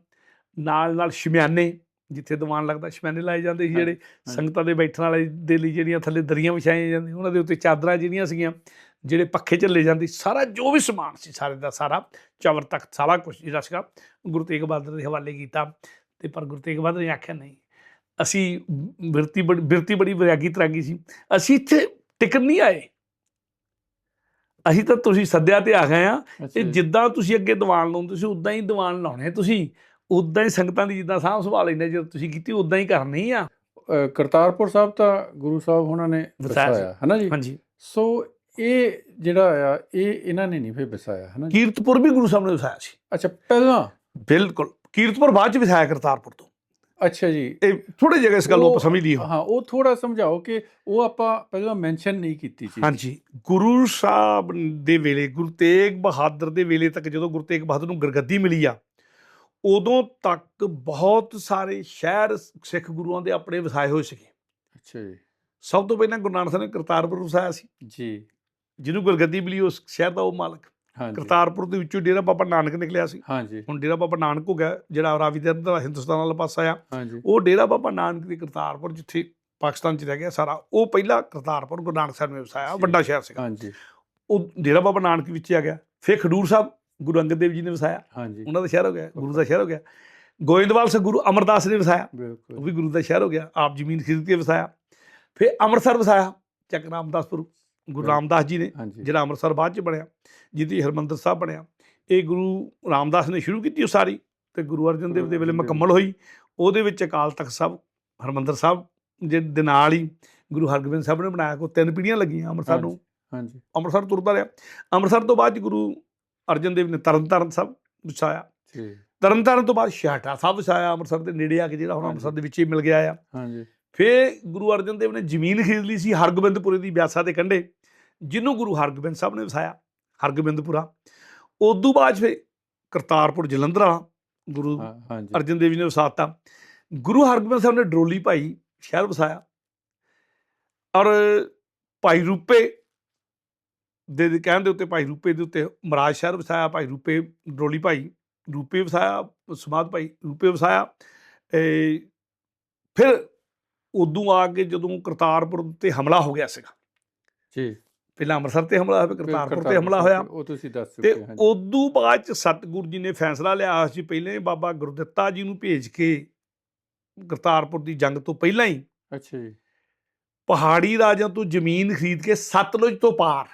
ਨਾਲ ਨਾਲ ਸ਼ਮਿਆਨੇ ਜਿੱਥੇ ਦੀਵਾਨ ਲੱਗਦਾ ਸ਼ਮਿਆਨੇ ਲਾਏ ਜਾਂਦੇ ਸੀ ਜਿਹੜੇ। ਸੰਗਤਾਂ ਦੇ ਬੈਠਣ ਵਾਲੇ ਦੇ ਲਈ ਜਿਹੜੀਆਂ ਥੱਲੇ ਦਰੀਆਂ ਵਿਛਾਈਆਂ ਜਾਂਦੀਆਂ ਉਹਨਾਂ ਦੇ ਉੱਤੇ ਚਾਦਰਾਂ ਜਿਹੜੀਆਂ ਸੀਗੀਆਂ ਜਿਹੜੇ ਪੱਖੇ ਝੱਲੇ ਜਾਂਦੇ ਸਾਰਾ ਜੋ ਵੀ ਸਮਾਨ ਸੀ ਸਾਰੇ ਦਾ ਸਾਰਾ ਚਵਰ ਤੱਕ ਸਾਰਾ ਕੁਝ ਜਿਹੜਾ ਸੀਗਾ ਗੁਰੂ ਤੇਗ ਬਹਾਦਰ ਦੇ ਹਵਾਲੇ ਕੀਤਾ ਤੇ ਪਰ ਗੁਰੂ ਤੇਗ ਬਹਾਦਰ ਨੇ ਆਖਿਆ ਨਹੀਂ ਅਸੀਂ ਬਿਰਤੀ ਬੜੀ ਬਿਰਤੀ ਬੜੀ ਵਿਰਾਗੀ ਤਰਾਗੀ ਸੀ। ਅਸੀਂ ਇੱਥੇ ਟਿਕਣ ਨਹੀਂ ਆਏ। ਅਸੀਂ ਤਾਂ ਤੁਸੀਂ ਸੱਦਿਆ ਤੇ ਆ ਗਏ ਆ। ਇਹ। ਜਿੱਦਾਂ ਤੁਸੀਂ ਅੱਗੇ ਦੀਵਾਨ ਲਾਉਂਦੇ ਸੀ ਉਦਾਂ ਹੀ ਦੀਵਾਨ ਲਾਉਣੇ ਤੁਸੀਂ। ਉਦਾਂ ਹੀ ਸੰਗਤਾਂ ਦੀ ਜਿੱਦਾਂ ਸਾਂਭ ਸੰਭਾਲ ਲੈਂਦੇ ਜਦੋਂ ਤੁਸੀਂ ਕੀਤੀ ਉਦਾਂ ਹੀ ਕਰਨੀ ਆ। ਕਰਤਾਰਪੁਰ ਸਾਹਿਬ ਤਾਂ ਗੁਰੂ ਸਾਹਿਬ ਉਹਨਾਂ ਨੇ ਵਸਾਇਆ ਹੈ ਨਾ ਜੀ? ਹਾਂਜੀ। ਸੋ ਇਹ ਜਿਹੜਾ ਆ ਇਹ ਇਹਨਾਂ ਨੇ ਨਹੀਂ ਫੇ ਵਸਾਇਆ ਹੈ ਨਾ ਕੀਰਤਪੁਰ ਵੀ ਗੁਰੂ ਸਾਹਿਬ ਨੇ ਵਸਾਇਆ ਸੀ। ਅੱਛਾ ਪਹਿਲਾਂ? ਬਿਲਕੁਲ। ਕੀਰਤਪੁਰ ਬਾਅਦ ਚ ਵਸਾਇਆ ਕਰਤਾਰਪੁਰ ਤੋਂ। ਅੱਛਾ ਜੀ। ਇਹ ਥੋੜੇ ਜਗ੍ਹਾ ਇਸ ਗੱਲ ਨੂੰ ਉਹ- ਆਪਾਂ ਸਮਝ ਲਈ ਹੋ ਉਹ ਥੋੜਾ ਸਮਝਾਓ ਕਿ ਉਹ ਆਪਾਂ ਪਹਿਲਾਂ ਮੈਂਸ਼ਨ ਨਹੀਂ ਕੀਤੀ ਸੀ। ਹਾਂਜੀ। ਗੁਰੂ ਸਾਹਿਬ ਦੇ ਵੇਲੇ ਗੁਰੂ ਤੇਗ ਬਹਾਦਰ ਦੇ ਵੇਲੇ ਤੱਕ ਜਦੋਂ ਗੁਰੂ ਤੇਗ ਬਹਾਦਰ ਨੂੰ ਗੁਰਗੱਦੀ ਮਿਲੀ ਆ ਉਦੋਂ ਤੱਕ ਬਹੁਤ ਸਾਰੇ ਸ਼ਹਿਰ ਸਿੱਖ ਗੁਰੂਆਂ ਦੇ ਆਪਣੇ ਵਸਾਏ ਹੋਏ ਸੀਗੇ। ਅੱਛਾ ਜੀ। ਸਭ ਤੋਂ ਪਹਿਲਾਂ ਗੁਰੂ ਨਾਨਕ ਸਾਹਿਬ ਨੇ ਕਰਤਾਰਪੁਰ ਵਸਾਇਆ ਸੀ। ਜੀ। ਜਿਹਨੂੰ ਗੁਰਗੱਦੀ ਮਿਲੀ ਉਸ ਸ਼ਹਿਰ ਦਾ ਉਹ ਮਾਲਕ। ਕਰਤਾਰਪੁਰ ਦੇ ਵਿੱਚੋਂ ਡੇਰਾ ਬਾਬਾ ਨਾਨਕ ਨਿਕਲਿਆ ਸੀ। ਹਾਂਜੀ। ਹੁਣ ਡੇਰਾ ਬਾਬਾ ਨਾਨਕ ਹੋ ਗਿਆ ਜਿਹੜਾ ਰਾਵੀ ਦੇ ਅੰਦਰ ਹਿੰਦੁਸਤਾਨ ਵਾਲਾ ਪਾਸਾ ਆ। ਹਾਂਜੀ। ਉਹ ਡੇਰਾ ਬਾਬਾ ਨਾਨਕ ਦੀ ਕਰਤਾਰਪੁਰ ਜਿੱਥੇ ਪਾਕਿਸਤਾਨ ਚ ਰਹਿ ਗਿਆ ਸਾਰਾ ਉਹ ਪਹਿਲਾ ਕਰਤਾਰਪੁਰ ਗੁਰੂ ਨਾਨਕ ਸਾਹਿਬ ਨੇ ਵਸਾਇਆ ਵੱਡਾ ਸ਼ਹਿਰ ਸੀਗਾ। ਹਾਂਜੀ। ਉਹ ਡੇਰਾ ਬਾਬਾ ਨਾਨਕ ਵਿੱਚ ਆ ਗਿਆ। ਫਿਰ ਖਡੂਰ ਸਾਹਿਬ ਗੁਰੂ ਅੰਗਦ ਦੇਵ ਜੀ ਨੇ ਵਸਾਇਆ। ਹਾਂਜੀ। ਉਹਨਾਂ ਦਾ ਸ਼ਹਿਰ ਹੋ ਗਿਆ ਗੁਰੂ ਦਾ ਸ਼ਹਿਰ ਹੋ ਗਿਆ। ਗੋਇੰਦਵਾਲ ਸੇ ਗੁਰੂ ਅਮਰਦਾਸ ਨੇ ਵਸਾਇਆ। ਉਹ ਵੀ ਗੁਰੂ ਦਾ ਸ਼ਹਿਰ ਹੋ ਗਿਆ। ਆਪ ਜ਼ਮੀਨ ਖਰੀਦ ਕੇ ਵਸਾਇਆ। ਫਿਰ ਅੰਮ੍ਰਿਤਸਰ ਵਸਾਇਆ ਚੱਕ ਰਾਮਦਾਸਪੁਰ। ਗੁਰੂ ਰਾਮਦਾਸ ਜੀ ਨੇ ਜਿਹੜਾ ਅੰਮ੍ਰਿਤਸਰ ਬਾਅਦ ਚ ਬਣਿਆ ਜਿਹਦੀ ਹਰਮੰਦਰ ਸਾਹਿਬ ਬਣਿਆ ਇਹ ਗੁਰੂ ਰਾਮਦਾਸ ਨੇ ਸ਼ੁਰੂ ਕੀਤੀ ਉਹ ਸਾਰੀ ਤੇ ਗੁਰੂ ਅਰਜਨ ਦੇਵ ਦੇ ਵੇਲੇ। ਮੁਕੰਮਲ ਹੋਈ ਉਹਦੇ ਵਿੱਚ ਅਕਾਲ ਤਖਤ ਸਾਹਿਬ ਹਰਮੰਦਰ ਸਾਹਿਬ ਜੇ ਦੇ ਨਾਲ ਹੀ ਗੁਰੂ ਹਰਗੋਬਿੰਦ ਸਾਹਿਬ ਨੇ ਬਣਾਇਆ ਕੋ ਤਿੰਨ ਪੀੜ੍ਹੀਆਂ ਲੱਗੀਆਂ ਅੰਮ੍ਰਿਤਸਰ ਨੂੰ। ਹਾਂਜੀ ਅੰਮ੍ਰਿਤਸਰ ਤੁਰਦਾ ਰਿਹਾ। ਅੰਮ੍ਰਿਤਸਰ ਤੋਂ ਬਾਅਦ ਗੁਰੂ ਅਰਜਨ ਦੇਵ ਨੇ ਤਰਨਤਾਰਨ ਸਾਹਿਬ ਵਸਾਇਆ ਜੀ। ਤਰਨਤਾਰਨ ਤੋਂ ਬਾਅਦ ਛਿਆਟਾ ਸਾਹਿਬ ਵਸਾਇਆ ਅੰਮ੍ਰਿਤਸਰ ਦੇ ਨੇੜੇ ਆ ਕੇ ਜਿਹੜਾ ਹੁਣ। ਅੰਮ੍ਰਿਤਸਰ ਦੇ ਵਿੱਚ ਹੀ ਮਿਲ ਗਿਆ ਆ। ਹਾਂਜੀ। ਫਿਰ ਗੁਰੂ ਅਰਜਨ ਦੇਵ ਨੇ ਜ਼ਮੀਨ ਖਰੀਦ ਲਈ ਸੀ ਹਰਗੋਬਿੰਦਪੁਰੇ ਦੀ ਬਿਆਸਾ ਦੇ ਕੰਢੇ ਜਿਹਨੂੰ ਗੁਰੂ ਹਰਗੋਬਿੰਦ ਸਾਹਿਬ ਨੇ ਵਸਾਇਆ ਹਰਗੋਬਿੰਦਪੁਰਾ। ਉਦੋਂ ਬਾਅਦ ਫਿਰ ਕਰਤਾਰਪੁਰ ਜਲੰਧਰ ਗੁਰੂ ਅਰਜਨ ਦੇਵ ਜੀ ਨੇ ਵਸਾਤਾ। ਗੁਰੂ ਹਰਗੋਬਿੰਦ ਸਾਹਿਬ ਨੇ ਡਰੋਲੀ ਭਾਈ ਸ਼ਹਿਰ ਵਸਾਇਆ। ਔਰ ਭਾਈ ਰੂਪੇ ਦੇ ਦੇ ਕਹਿਣ ਦੇ ਉੱਤੇ ਭਾਈ ਰੂਪੇ ਦੇ ਉੱਤੇ ਮਹਾਰਾਜ ਸ਼ਹਿਰ ਵਸਾਇਆ ਭਾਈ ਰੂਪੇ ਡਰੋਲੀ ਭਾਈ ਰੂਪੇ ਵਸਾਇਆ ਸਮਾਧ ਭਾਈ ਰੂਪੇ ਵਸਾਇਆ। ਫਿਰ ਉਦੋਂ ਆ ਕੇ ਜਦੋਂ ਕਰਤਾਰਪੁਰ ਤੇ ਹਮਲਾ ਹੋ ਗਿਆ ਸੀਗਾ। ਜੀ। ਪਹਿਲਾਂ ਅੰਮ੍ਰਿਤਸਰ ਤੇ ਹਮਲਾ ਹੋਇਆ ਕਰਤਾਰਪੁਰ ਤੇ ਹਮਲਾ ਹੋਇਆ। ਉਹ ਤੁਸੀਂ ਦੱਸ ਤੇ ਚੁੱਕੇ ਹਾਂ ਜੀ। ਉਦੋਂ ਬਾਅਦ ਚ ਸਤਿਗੁਰੂ ਜੀ ਨੇ ਫੈਸਲਾ ਲਿਆ ਸੀ ਪਹਿਲੇ ਬਾਬਾ ਗੁਰਦਿੱਤਾ ਜੀ ਨੂੰ ਭੇਜ ਕੇ ਕਰਤਾਰਪੁਰ ਦੀ ਜੰਗ ਤੋਂ ਪਹਿਲਾਂ ਹੀ ਅੱਛਾ ਜੀ। ਪਹਾੜੀ ਰਾਜਿਆਂ ਤੋਂ ਜ਼ਮੀਨ ਖਰੀਦ ਕੇ ਸਤਲੁਜ ਤੋਂ ਪਾਰ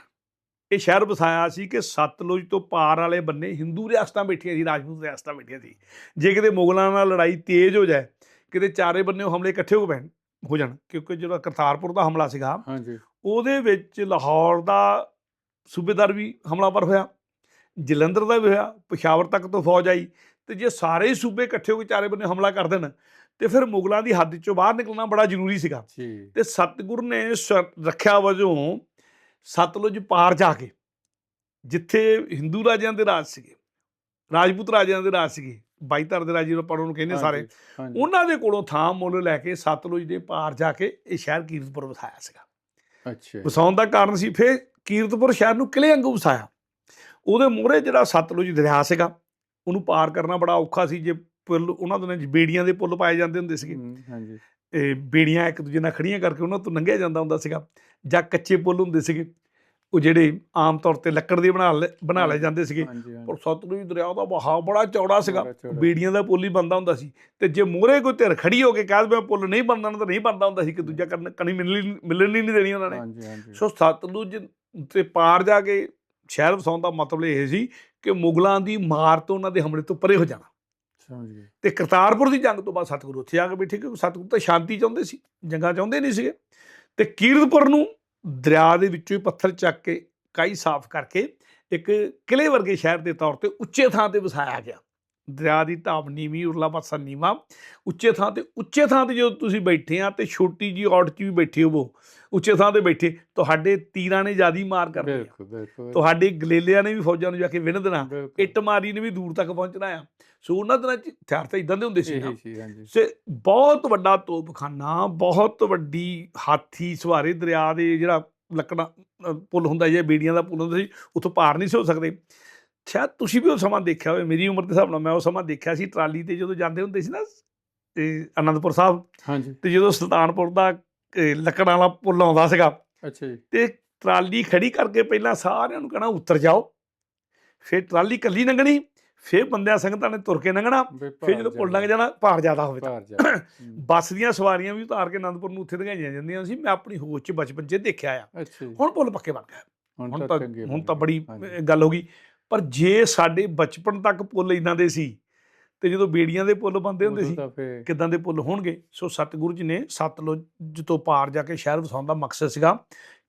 ਇਹ ਸ਼ਹਿਰ ਵਸਾਇਆ ਸੀ ਕਿ ਸਤਲੁਜ ਤੋਂ ਪਾਰ ਵਾਲੇ ਬੰਨੇ ਹਿੰਦੂ ਰਿਆਸਤਾਂ ਬੈਠੀਆਂ ਸੀ ਰਾਜਪੂਤ ਰਿਆਸਤਾਂ ਬੈਠੀਆਂ ਸੀ। ਜੇ ਕਿਤੇ ਮੁਗਲਾਂ ਨਾਲ ਲੜਾਈ ਤੇਜ਼ ਹੋ ਜਾਏ ਕਿਤੇ ਚਾਰੇ ਬੰਨੇ ਹਮਲੇ ਇਕੱਠੇ ਹੋ ਪੈਣ ਹੋ ਜਾਣ ਕਿਉਂਕਿ ਜਿਹੜਾ ਕਰਤਾਰਪੁਰ ਦਾ ਹਮਲਾ ਸੀਗਾ ਹਾਂਜੀ। ਉਹਦੇ ਵਿੱਚ ਲਾਹੌਰ ਦਾ ਸੂਬੇਦਾਰ ਵੀ ਹਮਲਾਵਰ ਹੋਇਆ ਜਲੰਧਰ ਦਾ ਵੀ ਹੋਇਆ ਪਸ਼ਾਵਰ ਤੱਕ ਤੋਂ ਫੌਜ ਆਈ ਤੇ ਜੇ ਸਾਰੇ ਸੂਬੇ ਇਕੱਠੇ ਹੋ ਕੇ ਚਾਰੇ ਬੰਨੇ ਹਮਲਾ ਕਰ ਦੇਣ ਤੇ ਫਿਰ ਮੁਗਲਾਂ ਦੀ ਹੱਦ ਚੋਂ ਬਾਹਰ ਨਿਕਲਣਾ ਬੜਾ ਜ਼ਰੂਰੀ ਸੀਗਾ। ਤੇ ਸਤਿਗੁਰ ਨੇ ਰੱਖਿਆ ਵਜੋਂ ਸਤਲੁਜ ਪਾਰ ਜਾ ਕੇ ਜਿੱਥੇ ਹਿੰਦੂ ਰਾਜਿਆਂ ਦੇ ਰਾਜ ਸੀਗੇ ਰਾਜਪੂਤ ਰਾਜਿਆਂ ਦੇ ਰਾਜ ਸੀਗੇ ਬਾਈ ਧਰ ਦੇ ਰਾਜੇ ਆਪਾਂ ਉਹਨੂੰ ਕਹਿੰਦੇ ਸਾਰੇ। ਉਹਨਾਂ ਦੇ ਕੋਲੋਂ ਥਾਂ ਮੁੱਲ ਲੈ ਕੇ ਸਤਲੁਜ ਦੇ ਪਾਰ ਜਾ ਕੇ ਇਹ ਸ਼ਹਿਰ ਕੀਰਤਪੁਰ ਵਸਾਇਆ ਸੀਗਾ। ਅੱਛਾ। ਵਸਾਉਣ ਦਾ ਕਾਰਨ ਸੀ ਫਿਰ ਕੀਰਤਪੁਰ ਸ਼ਹਿਰ ਨੂੰ ਕਿਲੇ ਵਾਂਗੂ ਵਸਾਇਆ। ਉਹਦੇ ਮੂਹਰੇ ਜਿਹੜਾ ਸਤਲੁਜ ਦਰਿਆ ਸੀਗਾ ਉਹਨੂੰ ਪਾਰ ਕਰਨਾ ਬੜਾ ਔਖਾ ਸੀ ਜੇ ਪੁੱਲ ਉਹਨਾਂ ਦੇ ਬੇੜੀਆਂ ਦੇ ਪੁੱਲ ਪਾਏ ਜਾਂਦੇ ਹੁੰਦੇ ਸੀਗੇ। ਹਾਂਜੀ। ਇਹ ਬੇੜੀਆਂ ਇੱਕ ਦੂਜੇ ਨਾਲ ਖੜੀਆਂ ਕਰਕੇ ਉਹਨਾਂ ਤੋਂ ਲੰਘਿਆ ਜਾਂਦਾ ਹੁੰਦਾ ਸੀਗਾ ਜਾਂ ਕੱਚੇ ਪੁੱਲ ਹੁੰਦੇ ਸੀਗੇ। ਉਹ ਜਿਹੜੇ ਆਮ ਤੌਰ ਤੇ ਲੱਕੜ ਦੇ ਬਣਾ ਲੈ ਬਣਾ ਲਏ ਜਾਂਦੇ ਸੀਗੇ। ਪਰ ਸਤਲੁਜ ਦਰਿਆ ਦਾ ਵਹਾਅ ਬੜਾ ਚੌੜਾ ਸੀਗਾ। ਬੇੜੀਆਂ ਦਾ ਪੁੱਲ ਹੀ ਬੰਦਾ ਹੁੰਦਾ ਸੀ। ਤੇ ਜੇ ਮੂਹਰੇ ਕੋਈ ਧਿਰ ਖੜੀ ਹੋ ਕੇ ਕਹਿ ਦਵੇ ਪੁੱਲ ਨਹੀਂ ਬੰਦਣਾ ਤਾਂ ਨਹੀਂ ਬੰਦਾ ਹੁੰਦਾ ਸੀ ਕਿ ਦੂਜਾ ਕਰਨ ਕਣੀ ਮਿਲਣੀ ਨਹੀਂ ਦੇਣੀ ਉਹਨਾਂ ਨੇ। ਸੋ ਸਤਲੁਜ ਤੇ ਪਾਰ ਜਾ ਕੇ ਸ਼ਹਿਰ ਵਸਾਉਣ ਦਾ ਮਤਲਬ ਇਹ ਸੀ ਕਿ ਮੁਗਲਾਂ ਦੀ ਮਾਰ ਤੋਂ ਉਹਨਾਂ ਦੇ ਹਮਲੇ ਤੋਂ ਪਰੇ ਹੋ ਜਾਣਾ। ਤੇ ਕਰਤਾਰਪੁਰ ਦੀ ਜੰਗ ਤੋਂ ਬਾਅਦ ਸਤਿਗੁਰੂ ਉੱਥੇ ਆ ਕੇ ਬੈਠੇ ਕਿਉਂਕਿ ਸਤਿਗੁਰੂ ਤਾਂ ਸ਼ਾਂਤੀ ਚਾਹੁੰਦੇ ਸੀ ਜੰਗਾਂ ਚਾਹੁੰਦੇ ਨਹੀਂ ਸੀਗੇ। ਤੇ ਕੀਰਤਪੁਰ ਨੂੰ ਦਰਿਆ ਦੇ ਵਿੱਚੋਂ ਹੀ ਪੱਥਰ ਚੱਕ ਕੇ ਕਾਈ ਸਾਫ਼ ਕਰਕੇ ਇੱਕ ਕਿਲੇ ਵਰਗੇ ਸ਼ਹਿਰ ਦੇ ਤੌਰ ਤੇ ਉੱਚੇ ਥਾਂ ਤੇ ਵਸਾਇਆ ਗਿਆ। ਦਰਿਆ ਦੀ ਢਾਬ ਨੀਵੀਂ ਉਰਲਾ ਪਾਸਾ ਨੀਵਾਂ ਉੱਚੇ ਥਾਂ ਤੇ ਉੱਚੇ ਥਾਂ ਤੇ ਜਦੋਂ ਤੁਸੀਂ ਬੈਠੇ ਆ ਤੇ ਛੋਟੀ ਜੀ ਔਟ 'ਚ ਵੀ ਬੈਠੇ ਹੋਵੋ ਉੱਚੇ ਥਾਂ ਤੇ ਬੈਠੇ ਤੁਹਾਡੇ ਤੀਰਾਂ ਨੇ ਜਿਆਦੀ ਮਾਰ ਕਰਨੀ ਆ। ਤੁਹਾਡੇ ਗਲੇਲਿਆਂ ਨੇ ਵੀ ਫੌਜਾਂ ਨੂੰ ਜਾ ਕੇ ਵਿੰਨ ਦੇਣਾ ਇੱਟ ਮਾਰੀ ਨੇ ਵੀ ਦੂਰ ਤੱਕ ਪਹੁੰਚਣਾ ਆ। ਸੋ ਉਹਨਾਂ ਦਿਨਾਂ 'ਚ ਹਥਿਆਰ ਤਾਂ ਇਦਾਂ ਦੇ ਹੁੰਦੇ ਸੀ ਨਾ। ਸੀ ਹਾਂਜੀ। ਸੇ ਬਹੁਤ ਵੱਡਾ ਤੋਪਖਾਨਾ ਬਹੁਤ ਵੱਡੀ ਹਾਥੀ ਸਵਾਰੇ ਦਰਿਆ ਦੇ ਜਿਹੜਾ ਲੱਕੜਾਂ ਪੁਲ ਹੁੰਦਾ ਜੇ ਬੇੜੀਆਂ ਦਾ ਪੁਲ ਹੁੰਦਾ ਸੀ ਉੱਥੋਂ ਪਾਰ ਨਹੀਂ ਸੀ ਹੋ ਸਕਦੇ। ਸ਼ਾਇਦ ਤੁਸੀਂ ਵੀ ਉਹ ਸਮਾਂ ਦੇਖਿਆ ਹੋਵੇ ਮੇਰੀ ਉਮਰ ਦੇ ਹਿਸਾਬ ਨਾਲ ਮੈਂ ਉਹ ਸਮਾਂ ਦੇਖਿਆ ਸੀ ਟਰਾਲੀ ਤੇ ਜਦੋਂ ਜਾਂਦੇ ਹੁੰਦੇ ਸੀ ਨਾ ਤੇ ਅਨੰਦਪੁਰ ਸਾਹਿਬ ਹਾਂਜੀ। ਤੇ ਜਦੋਂ ਸੁਲਤਾਨਪੁਰ ਦਾ ਲੱਕੜਾਂ ਵਾਲਾ ਪੁਲ ਆਉਂਦਾ ਸੀਗਾ ਅੱਛਾ ਜੀ। ਤੇ ਟਰਾਲੀ ਖੜੀ ਕਰਕੇ ਪਹਿਲਾਂ ਸਾਰਿਆਂ ਨੂੰ ਕਹਿਣਾ ਉੱਤਰ ਜਾਓ। ਫਿਰ ਟਰਾਲੀ ਕੱਲੀ ਲੰਘਣੀ ਫਿਰ ਬੰਦਿਆਂ ਸੰਗਤਾਂ ਨੇ ਤੁਰ ਕੇ ਲੰਘਣਾ ਫਿਰ ਜਦੋਂ ਪੁਲ ਲੰਘ ਜਾਣਾ ਭਾਰ ਜ਼ਿਆਦਾ ਹੋਵੇ ਤਾਂ। ਬੱਸ ਦੀਆਂ ਸਵਾਰੀਆਂ ਵੀ ਉਤਾਰ ਕੇ ਆਨੰਦਪੁਰ ਨੂੰ ਉੱਥੇ ਦਿਖਾਈਆਂ ਜਾਂਦੀਆਂ ਸੀ ਮੈਂ ਆਪਣੀ ਹੋਸ਼ 'ਚ ਬਚਪਨ 'ਚ ਦੇਖਿਆ ਆ। ਹੁਣ ਪੁਲ ਪੱਕੇ ਬਣ ਗਏ ਹੁਣ ਤਾਂ ਹੁਣ ਤਾਂ। ਬੜੀ ਗੱਲ ਹੋ ਗਈ। ਪਰ ਜੇ ਸਾਡੇ ਬਚਪਨ ਤੱਕ ਪੁਲ ਇਦਾਂ ਦੇ ਸੀ ਤੇ ਜਦੋਂ ਬੇੜੀਆਂ ਦੇ ਪੁਲ ਬੰਦੇ ਹੁੰਦੇ ਸੀ ਕਿਦਾਂ ਦੇ ਪੁਲ ਹੋਣਗੇ? ਸੋ ਸਤਿਗੁਰੂ ਜੀ ਨੇ ਸਤਲੁਜ ਤੋਂ ਪਾਰ ਜਾ ਕੇ ਸ਼ਹਿਰ ਵਸਾਉਣ ਦਾ ਮਕਸਦ ਸੀਗਾ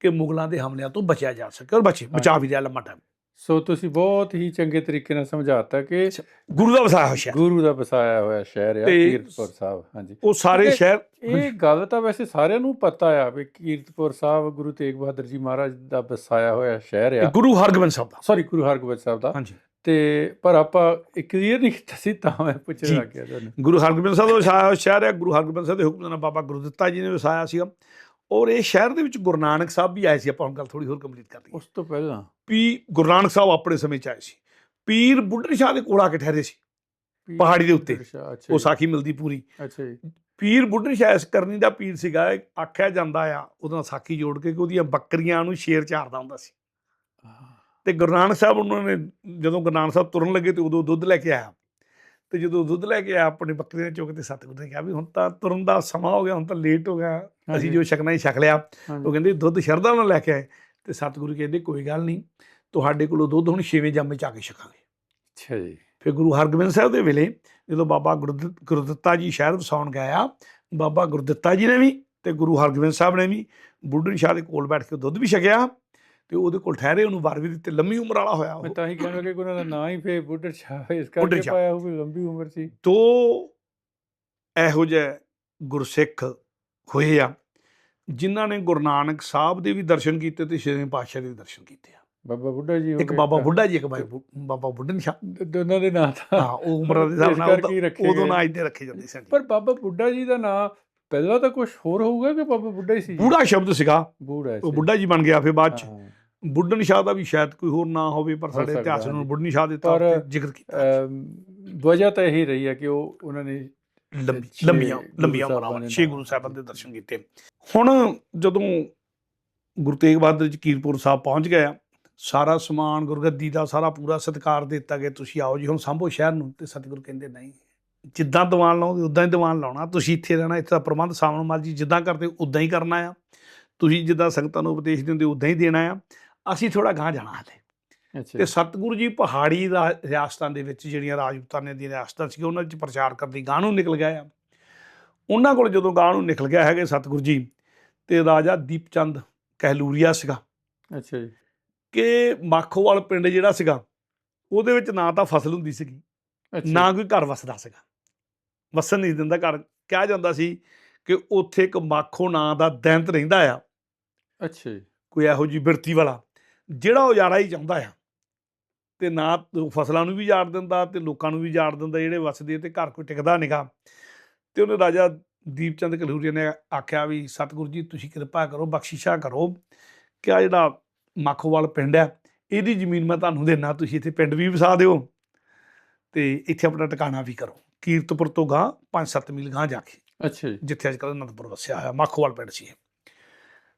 ਕਿ ਮੁਗਲਾਂ ਦੇ ਹਮਲਿਆਂ ਤੋਂ ਬਚਿਆ ਜਾ ਸਕੇ ਔਰ ਬਚੇ ਬਚਾ ਵੀ ਰਿਹਾ ਲੰਮਾ ਟਾਈਮ ਸੋ ਤੁਸੀਂ ਬਹੁਤ ਹੀ ਚੰਗੇ ਤਰੀਕੇ ਨਾਲ ਸਮਝਾਤਾ ਕਿ ਗੁਰੂ ਦਾ ਵਸਾਇਆ ਹੋਇਆ ਸ਼ਹਿਰ। ਗੁਰੂ ਦਾ ਵਸਾਇਆ ਹੋਇਆ ਸ਼ਹਿਰ ਆ ਤੇ ਕੀਰਤਪੁਰ ਸਾਹਿਬ ਹਾਂਜੀ। ਉਹ ਸਾਰੇ ਸ਼ਹਿਰ ਇਹ ਗੱਲ ਤਾਂ ਵੈਸੇ ਸਾਰਿਆਂ ਨੂੰ ਪਤਾ ਆ ਵੀ ਕੀਰਤਪੁਰ ਸਾਹਿਬ ਗੁਰੂ ਤੇਗ ਬਹਾਦਰ ਜੀ ਮਹਾਰਾਜ ਦਾ ਵਸਾਇਆ ਹੋਇਆ ਸ਼ਹਿਰ ਆ। ਗੁਰੂ ਹਰਗੋਬਿੰਦ ਸਾਹਿਬ ਦਾ। ਸੌਰੀ ਗੁਰੂ ਹਰਗੋਬਿੰਦ ਸਾਹਿਬ ਦਾ। ਹਾਂਜੀ। ਤੇ ਪਰ ਆਪਾਂ ਇਹ ਕਲੀਅਰ ਨਹੀਂ ਕੀਤਾ ਸੀ ਤਾਂ ਮੈਂ ਜੀ। ਪੁੱਛਣ ਲੱਗ ਗਿਆ ਤੁਹਾਨੂੰ ਗੁਰੂ ਹਰਗੋਬਿੰਦ ਸਾਹਿਬ ਦਾ ਵਸਾਇਆ ਹੋਇਆ ਸ਼ਹਿਰ ਹੈ ਗੁਰੂ ਹਰਗੋਬਿੰਦ ਸਾਹਿਬ ਦੇ ਹੁਕਮ ਨਾਲ ਬਾਬਾ ਗੁਰਦਿੱਤਾ ਜੀ ਨੇ ਵਸਾਇਆ ਸੀਗਾ। ਔਰ ਇਹ ਸ਼ਹਿਰ ਦੇ ਵਿੱਚ ਗੁਰੂ ਨਾਨਕ ਸਾਹਿਬ ਵੀ ਆਏ ਸੀ ਆਪਾਂ ਹੁਣ ਗੱਲ ਥੋੜੀ ਹੋਰ ਕੰਪਲੀਟ ਕਰ ਲਈਏ। ਉਸ ਤੋਂ ਪਹਿਲਾਂ। ਪੀ ਗੁਰੂ ਨਾਨਕ ਸਾਹਿਬ ਆਪਣੇ ਸਮੇਂ ਚ ਆਏ ਸੀ। ਪੀਰ ਬੁੱਢੇ ਸ਼ਾਹ ਦੇ ਕੋਲ ਆ ਕੇ ਠਹਿਰੇ ਸੀ ਪਹਾੜੀ ਦੇ ਉੱਤੇ। ਉਹ ਸਾਖੀ ਮਿਲਦੀ ਪੂਰੀ। ਅੱਛਾ ਜੀ। ਪੀਰ ਬੁੱਢੇ ਸ਼ਾਹ ਇਸ ਕਰਨੀ ਦਾ ਪੀਰ ਸੀਗਾ ਆਖਿਆ ਜਾਂਦਾ ਆ ਉਹਦਾ ਸਾਖੀ ਜੋੜ ਕੇ ਕਿ ਉਹਦੀਆਂ ਬੱਕਰੀਆਂ ਨੂੰ ਸ਼ੇਰ ਚਾਰਦਾ ਹੁੰਦਾ ਸੀ। ਤੇ ਗੁਰੂ ਨਾਨਕ ਸਾਹਿਬ ਉਹਨਾਂ ਨੇ ਜਦੋਂ ਗੁਰੂ ਨਾਨਕ ਸਾਹਿਬ ਤੁਰਨ ਲੱਗੇ ਤੇ ਉਦੋਂ ਦੁੱਧ ਲੈ ਕੇ ਆਇਆ। ਤੇ ਜਦੋਂ ਦੁੱਧ ਲੈ ਕੇ ਆਇਆ ਆਪਣੇ ਬੱਕਰੀਆਂ ਚੁੱਕ ਤੇ ਸਤਿਗੁਰੂ ਨੇ ਕਿਹਾ ਵੀ ਹੁਣ ਤਾਂ ਤੁਰਨ ਦਾ ਸਮਾਂ ਹੋ ਗਿਆ ਹੁਣ ਤਾਂ ਲੇਟ ਹੋ ਗਿਆ। ਅਸੀਂ ਜੋ ਛਕਣਾ ਹੀ ਛਕ ਲਿਆ। ਉਹ ਕਹਿੰਦੇ ਦੁੱਧ ਸ਼ਰਧਾ ਨਾਲ ਲੈ ਕੇ ਆਏ। ਤੇ ਸਤਿਗੁਰੂ ਕਹਿੰਦੇ ਕੋਈ ਗੱਲ ਨਹੀਂ ਤੁਹਾਡੇ ਕੋਲੋਂ ਦੁੱਧ ਹੁਣ ਛੇਵੇਂ ਜਾਮੇ ਚ ਆ ਕੇ ਛਕਾਂਗੇ। ਅੱਛਾ ਜੀ। ਫਿਰ ਗੁਰੂ ਹਰਗੋਬਿੰਦ ਸਾਹਿਬ ਦੇ ਵੇਲੇ ਜਦੋਂ ਬਾਬਾ ਗੁਰਦਿ- ਗੁਰਦਿੱਤਾ ਜੀ ਸ਼ਹਿਰ ਵਸਾਉਣ ਗਿਆ ਬਾਬਾ ਗੁਰਦਿੱਤਾ ਜੀ ਨੇ ਵੀ ਤੇ ਗੁਰੂ ਹਰਗੋਬਿੰਦ ਸਾਹਿਬ ਨੇ ਵੀ ਬੁੱਢਨ ਸ਼ਾਹ ਦੇ ਕੋਲ ਬੈਠ ਕੇ ਦੁੱਧ ਵੀ ਛਕਿਆ। ਤੇ ਉਹਦੇ ਕੋਲ ਠਹਿਰੇ ਉਹਨੂੰ ਵਰ ਵੀ ਦਿੱਤੇ ਲੰਮੀ ਉਮਰ ਵਾਲਾ ਹੋਇਆ ਉਹ। ਮੈਂ ਤਾਂ ਹੀ ਕਹਿਣ ਕਿ ਉਹਨਾਂ ਦਾ ਨਾਂ ਹੀ ਫੇ ਬੁੱਢੜ ਸ਼ਾਹ ਇਸ ਕਰਕੇ। ਪਾਇਆ ਉਹ ਲੰਬੀ ਉਮਰ ਸੀ। ਦੋ ਇਹੋ ਜਿਹੇ ਗੁਰਸਿੱਖ ਹੋਏ ਆ ਜਿਨ੍ਹਾਂ ਨੇ ਗੁਰੂ ਨਾਨਕ ਸਾਹਿਬ ਦੇ ਵੀ ਦਰਸ਼ਨ ਕੀਤੇ ਤੇ ਛੇਵੇਂ ਪਾਤਸ਼ਾਹ ਦੇ ਵੀ ਦਰਸ਼ਨ ਕੀਤੇ ਆ। ਬਾਬਾ ਬੁੱਢਾ ਜੀ ਇੱਕ ਬਾਬਾ ਤਾਂ। ਬੁੱਢਾ ਜੀ ਇੱਕ ਬਾਬਾ ਬੁੱਢਨ ਸ਼ਾਹ ਦੋਨਾਂ ਦੇ ਨਾਂ ਤਾਂ ਹਾਂ ਉਹ ਉਮਰ ਦੇ ਹਿਸਾਬ ਨਾਲ ਉਦੋਂ। ਨਾ ਇੱਥੇ ਰੱਖੇ ਜਾਂਦੇ ਸਨ ਪਰ ਬਾਬਾ ਬੁੱਢਾ ਜੀ ਦਾ ਨਾਂ ਪਹਿਲਾਂ ਤਾਂ ਕੁਝ ਹੋਰ ਹੋਊਗਾ ਕਿ ਬਾਬਾ ਬੁੱਢਾ ਹੀ ਸੀ? ਬੂੜਾ ਸ਼ਬਦ ਸੀਗਾ। ਬੂੜਾ ਉਹ ਬੁੱਢਾ ਜੀ ਬਣ ਗਿਆ ਫਿਰ ਬਾਅਦ ਚ ਹਾਂ। ਬੁੱਢਨ ਸ਼ਾਹ ਦਾ ਵੀ ਸ਼ਾਇਦ ਕੋਈ ਹੋਰ ਨਾਂ ਹੋਵੇ ਪਰ ਸਾਡੇ ਇਤਿਹਾਸ ਨੂੰ। ਬੁੱਢਨ ਸ਼ਾਹ ਦੇ ਤੌਰ ਤੇ ਜ਼ਿਕਰ ਕੀਤਾ ਵਜ੍ਹਾ ਤਾਂ ਇਹੀ ਰਹੀ ਹੈ ਕਿ ਉਹ ਉਹਨਾਂ ਨੇ ਲੰਬੀ ਲੰਬੀਆਂ ਲੰਬੀਆਂ ਉਮਰਾਂ ਛੇ। ਗੁਰੂ ਸਾਹਿਬਾਨ ਦੇ ਦਰਸ਼ਨ ਕੀਤੇ ਹੁਣ ਜਦੋਂ ਗੁਰੂ ਤੇਗ ਬਹਾਦਰ ਜੀ ਕੀਰਤਪੁਰ ਸਾਹਿਬ ਪਹੁੰਚ ਗਏ ਆ ਸਾਰਾ ਸਮਾਨ ਗੁਰਗੱਦੀ ਦਾ ਸਾਰਾ ਪੂਰਾ ਸਤਿਕਾਰ ਦਿੱਤਾ ਗਿਆ ਤੁਸੀਂ ਆਓ ਜੀ ਹੁਣ ਸੰਭੋ ਸ਼ਹਿਰ ਨੂੰ ਤੇ ਸਤਿਗੁਰ ਕਹਿੰਦੇ ਨਹੀਂ ਜਿੱਦਾਂ ਦੀਵਾਨ ਲਾਉਂਦੇ ਉਦਾਂ ਹੀ ਦੀਵਾਨ ਲਾਉਣਾ ਤੁਸੀਂ ਇੱਥੇ ਰਹਿਣਾ ਇੱਥੇ ਦਾ ਪ੍ਰਬੰਧ ਸਾਵਣ ਮਾਲ ਜੀ ਜਿੱਦਾਂ ਕਰਦੇ ਉਦਾਂ ਹੀ ਕਰਨਾ ਆ ਤੁਸੀਂ ਜਿੱਦਾਂ ਸੰਗਤਾਂ ਨੂੰ ਉਪਦੇਸ਼ ਦਿੰਦੇ ਉਦਾਂ ਹੀ ਦੇਣਾ ਆ ਅਸੀਂ ਥੋੜਾ ਗਾਂਹ ਜਾਣਾ ਹਲੇ ਅੱਛਾ। ਤੇ ਸਤਿਗੁਰੂ ਜੀ ਪਹਾੜੀ ਰਿਆਸਤਾਂ ਦੇ ਵਿੱਚ ਜਿਹੜੀਆਂ ਰਾਜਪੂਤਾਂ ਨੇ ਦੀਆਂ ਰਿਆਸਤਾਂ ਸੀ ਉਹਨਾਂ ਵਿੱਚ ਪ੍ਰਚਾਰ ਕਰਨ ਦੀ ਗਾਂ ਨੂੰ ਨਿਕਲ ਗਏ ਆ। ਉਹਨਾਂ ਕੋਲ ਜਦੋਂ ਗਾਂ ਨੂੰ ਨਿਕਲ ਗਿਆ ਹੈਗੇ ਸਤਿਗੁਰੂ ਜੀ ਤੇ ਰਾਜਾ ਦੀਪਚੰਦ ਕਹਿਲੂਰੀਆ ਸੀਗਾ। ਅੱਛਾ ਜੀ। ਕਿ ਮਾਖੋਵਾਲ ਪਿੰਡ ਜਿਹੜਾ ਸੀਗਾ ਉਹਦੇ ਵਿੱਚ ਨਾ ਤਾਂ ਫਸਲ ਹੁੰਦੀ ਸੀਗੀ ਨਾ ਕੋਈ ਘਰ ਵਸਦਾ ਸੀਗਾ। ਵਸਣ ਨਹੀਂ ਦਿੰਦਾ ਘਰ। ਕਿਹਾ ਜਾਂਦਾ ਸੀ ਕਿ ਉੱਥੇ ਇੱਕ ਮਾਖੋ ਨਾਂ ਦਾ ਦੈਂਤ ਰਹਿੰਦਾ ਆ। ਅੱਛਾ ਕੋਈ ਇਹੋ ਜੀ ਬਿਰਤੀ ਵਾਲਾ। ਜਿਹੜਾ ਉਜਾੜਾ ਹੀ ਚਾਹੁੰਦਾ ਆ ਤੇ ਨਾ ਫਸਲਾਂ ਨੂੰ ਵੀ ਜਾੜ ਦਿੰਦਾ ਤੇ ਲੋਕਾਂ ਨੂੰ ਵੀ ਜਾੜ ਦਿੰਦਾ ਜਿਹੜੇ ਵਸਦੇ ਤੇ ਘਰ ਕੋਈ ਟਿਕਦਾ ਨਿਗਾ। ਤੇ ਉਹਨੇ ਰਾਜਾ ਦੀਪਚੰਦ ਕਲੂਰੀਆ ਨੇ ਆਖਿਆ ਵੀ ਸਤਿਗੁਰੂ ਜੀ ਤੁਸੀਂ ਕਿਰਪਾ ਕਰੋ ਬਖਸ਼ਿਸ਼ਾ ਕਰੋ ਕਿ ਆ ਜਿਹੜਾ ਮਾਖੋਵਾਲ ਪਿੰਡ ਹੈ ਇਹਦੀ ਜ਼ਮੀਨ ਮੈਂ ਤੁਹਾਨੂੰ ਦੇਣਾ ਤੁਸੀਂ ਇੱਥੇ ਪਿੰਡ ਵੀ ਵਸਾ ਦਿਓ ਤੇ ਇੱਥੇ ਆਪਣਾ ਟਿਕਾਣਾ ਵੀ ਕਰੋ। ਕੀਰਤਪੁਰ ਤੋਂ ਗਾਂ 5-7 ਮੀਲ ਗਾਂ ਜਾ ਕੇ ਅੱਛਾ ਜੀ। ਜਿੱਥੇ ਅੱਜ ਕੱਲ੍ਹ ਅਨੰਦਪੁਰ ਵਸਿਆ ਹੋਇਆ ਮਾਖੋਵਾਲ ਪਿੰਡ ਸੀ।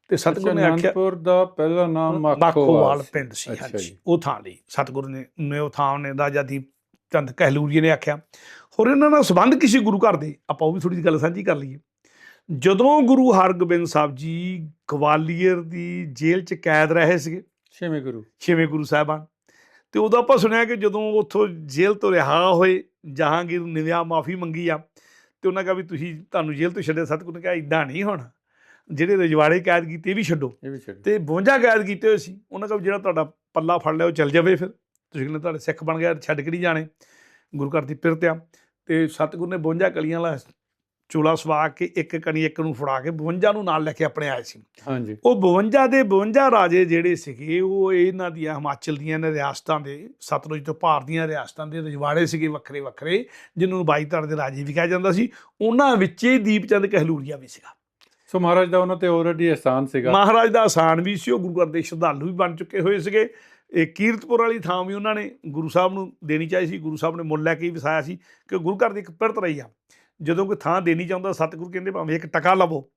ਤੇ ਸਤਿਗੁਰੂ ਨੇ ਆਖਿਆ ਅਨੰਦਪੁਰ ਦਾ ਪਹਿਲਾ ਨਾਮ ਮਾਖੋਵਾਲ ਪਿੰਡ ਸੀ ਹਾਂਜੀ। ਉਹ ਥਾਂ ਲਈ। ਸਤਿਗੁਰੂ ਨੇ ਨੇ ਉਹ ਥਾਂ ਨੇ ਰਾਜਾ ਦੀਪ ਚੰਦ ਕਹਿਲੂਰੀਏ ਨੇ ਆਖਿਆ। ਹੋਰ ਇਹਨਾਂ ਨਾਲ ਸੰਬੰਧ ਕਿਸੇ ਗੁਰੂ ਘਰ ਦੇ? ਆਪਾਂ ਉਹ ਵੀ ਥੋੜੀ ਜਿਹੀ ਗੱਲ ਸਾਂਝੀ ਕਰ ਲਈਏ। ਜਦੋਂ ਗੁਰੂ ਹਰਗੋਬਿੰਦ ਸਾਹਿਬ ਜੀ ਗਵਾਲੀਅਰ ਦੀ ਜੇਲ੍ਹ 'ਚ ਕੈਦ ਰਹੇ ਸੀਗੇ ਛੇਵੇਂ ਗੁਰੂ। ਛੇਵੇਂ ਗੁਰੂ ਸਾਹਿਬਾਨ ਤੇ ਉਦੋਂ ਆਪਾਂ ਸੁਣਿਆ ਕਿ ਜਦੋਂ ਉੱਥੋਂ ਜੇਲ੍ਹ ਤੋਂ ਰਿਹਾ ਹੋਏ ਜਹਾਂਗੀਰ ਨਿਵਿਆ ਮਾਫੀ ਮੰਗੀ ਆ ਤੇ ਉਹਨਾਂ ਕਹਾ ਵੀ ਤੁਸੀਂ ਤੁਹਾਨੂੰ ਜੇਲ੍ਹ ਤੋਂ ਛੱਡਿਆ ਸਤਿਗੁਰੂ ਨੇ ਕਿਹਾ ਇਦਾਂ ਨਹੀਂ ਹੋਣਾ। ਜਿਹੜੇ ਰਜਵਾੜੇ ਕੈਦ ਕੀਤੇ ਇਹ ਵੀ ਛੱਡੋ। ਇਹ ਵੀ ਛੱਡ। ਤੇ 52 ਕੈਦ ਕੀਤੇ ਹੋਏ ਸੀ ਉਹਨਾਂ ਕੋਲ ਜਿਹੜਾ ਤੁਹਾਡਾ ਪੱਲਾ ਫੜ ਲਿਆ ਉਹ ਚੱਲ ਜਾਵੇ ਫਿਰ। ਤੁਸੀਂ ਕਹਿੰਦੇ ਤੁਹਾਡੇ ਸਿੱਖ ਬਣ ਗਿਆ ਛੱਡ ਕੇ ਨਹੀਂ ਜਾਣੇ। ਗੁਰੂ ਘਰ ਦੀ ਪਿਰਤ ਆ। ਤੇ ਸਤਿਗੁਰ ਨੇ 52 ਕਲੀਆਂ ਵਾਲਾ ਚੋਲਾ ਸਵਾ ਕੇ ਇੱਕ ਕਣੀ ਇੱਕ ਨੂੰ ਫੜਾ ਕੇ 52 ਨੂੰ ਨਾਲ ਲੈ ਕੇ ਆਪਣੇ ਆਏ ਸੀ। ਹਾਂਜੀ। ਉਹ 52 ਦੇ 52 ਰਾਜੇ ਜਿਹੜੇ ਸੀਗੇ ਉਹ ਇਹਨਾਂ ਦੀਆਂ ਹਿਮਾਚਲ ਦੀਆਂ ਨੇ ਰਿਆਸਤਾਂ ਦੇ ਸਤਲੁਜ ਤੋਂ ਪਾਰ ਦੀਆਂ ਰਿਆਸਤਾਂ ਦੇ ਰਜਵਾੜੇ ਸੀਗੇ ਵੱਖਰੇ ਵੱਖਰੇ ਜਿਹਨੂੰ ਨੂੰ ਬਾਈ ਧੜ ਦੇ ਰਾਜੇ ਵੀ ਕਿਹਾ ਜਾਂਦਾ ਸੀ। ਉਹਨਾਂ ਵਿੱਚ ਦੀਪਚੰਦ ਕਹਿਲੂਰੀਆ ਵੀ ਸੀਗਾ। ਸੋ ਮਹਾਰਾਜ ਦਾ ਉਹਨਾਂ ਤੇ ਆਲਰੇਡੀ ਅਹਿਸਾਨ ਸੀਗਾ। ਮਹਾਰਾਜ ਦਾ ਆਸਾਨ ਵੀ ਸੀ ਉਹ ਗੁਰੂ ਘਰ ਦੇ ਸ਼ਰਧਾਲੂ ਵੀ ਬਣ ਚੁੱਕੇ ਹੋਏ ਸੀਗੇ। ਇਹ ਕੀਰਤਪੁਰ ਵਾਲੀ ਥਾਂ ਵੀ ਉਹਨਾਂ ਨੇ ਗੁਰੂ ਸਾਹਿਬ ਨੂੰ ਦੇਣੀ ਚਾਹੀ ਸੀ ਗੁਰੂ ਸਾਹਿਬ ਨੇ ਮੁੱਲ ਲੈ ਕੇ ਹੀ ਵਸਾਇਆ ਸੀ ਕਿ ਗੁਰੂ ਘਰ ਦੀ ਇੱਕ ਪਿਰਤ ਰਹੀ ਆ। ਜਦੋਂ ਕੋਈ ਥਾਂ ਦੇਣੀ ਚਾਹੁੰਦਾ ਸਤਿਗੁਰੂ ਕਹਿੰਦੇ ਭਾਵੇਂ ਇੱਕ ਟਕਾ ਲਵੋ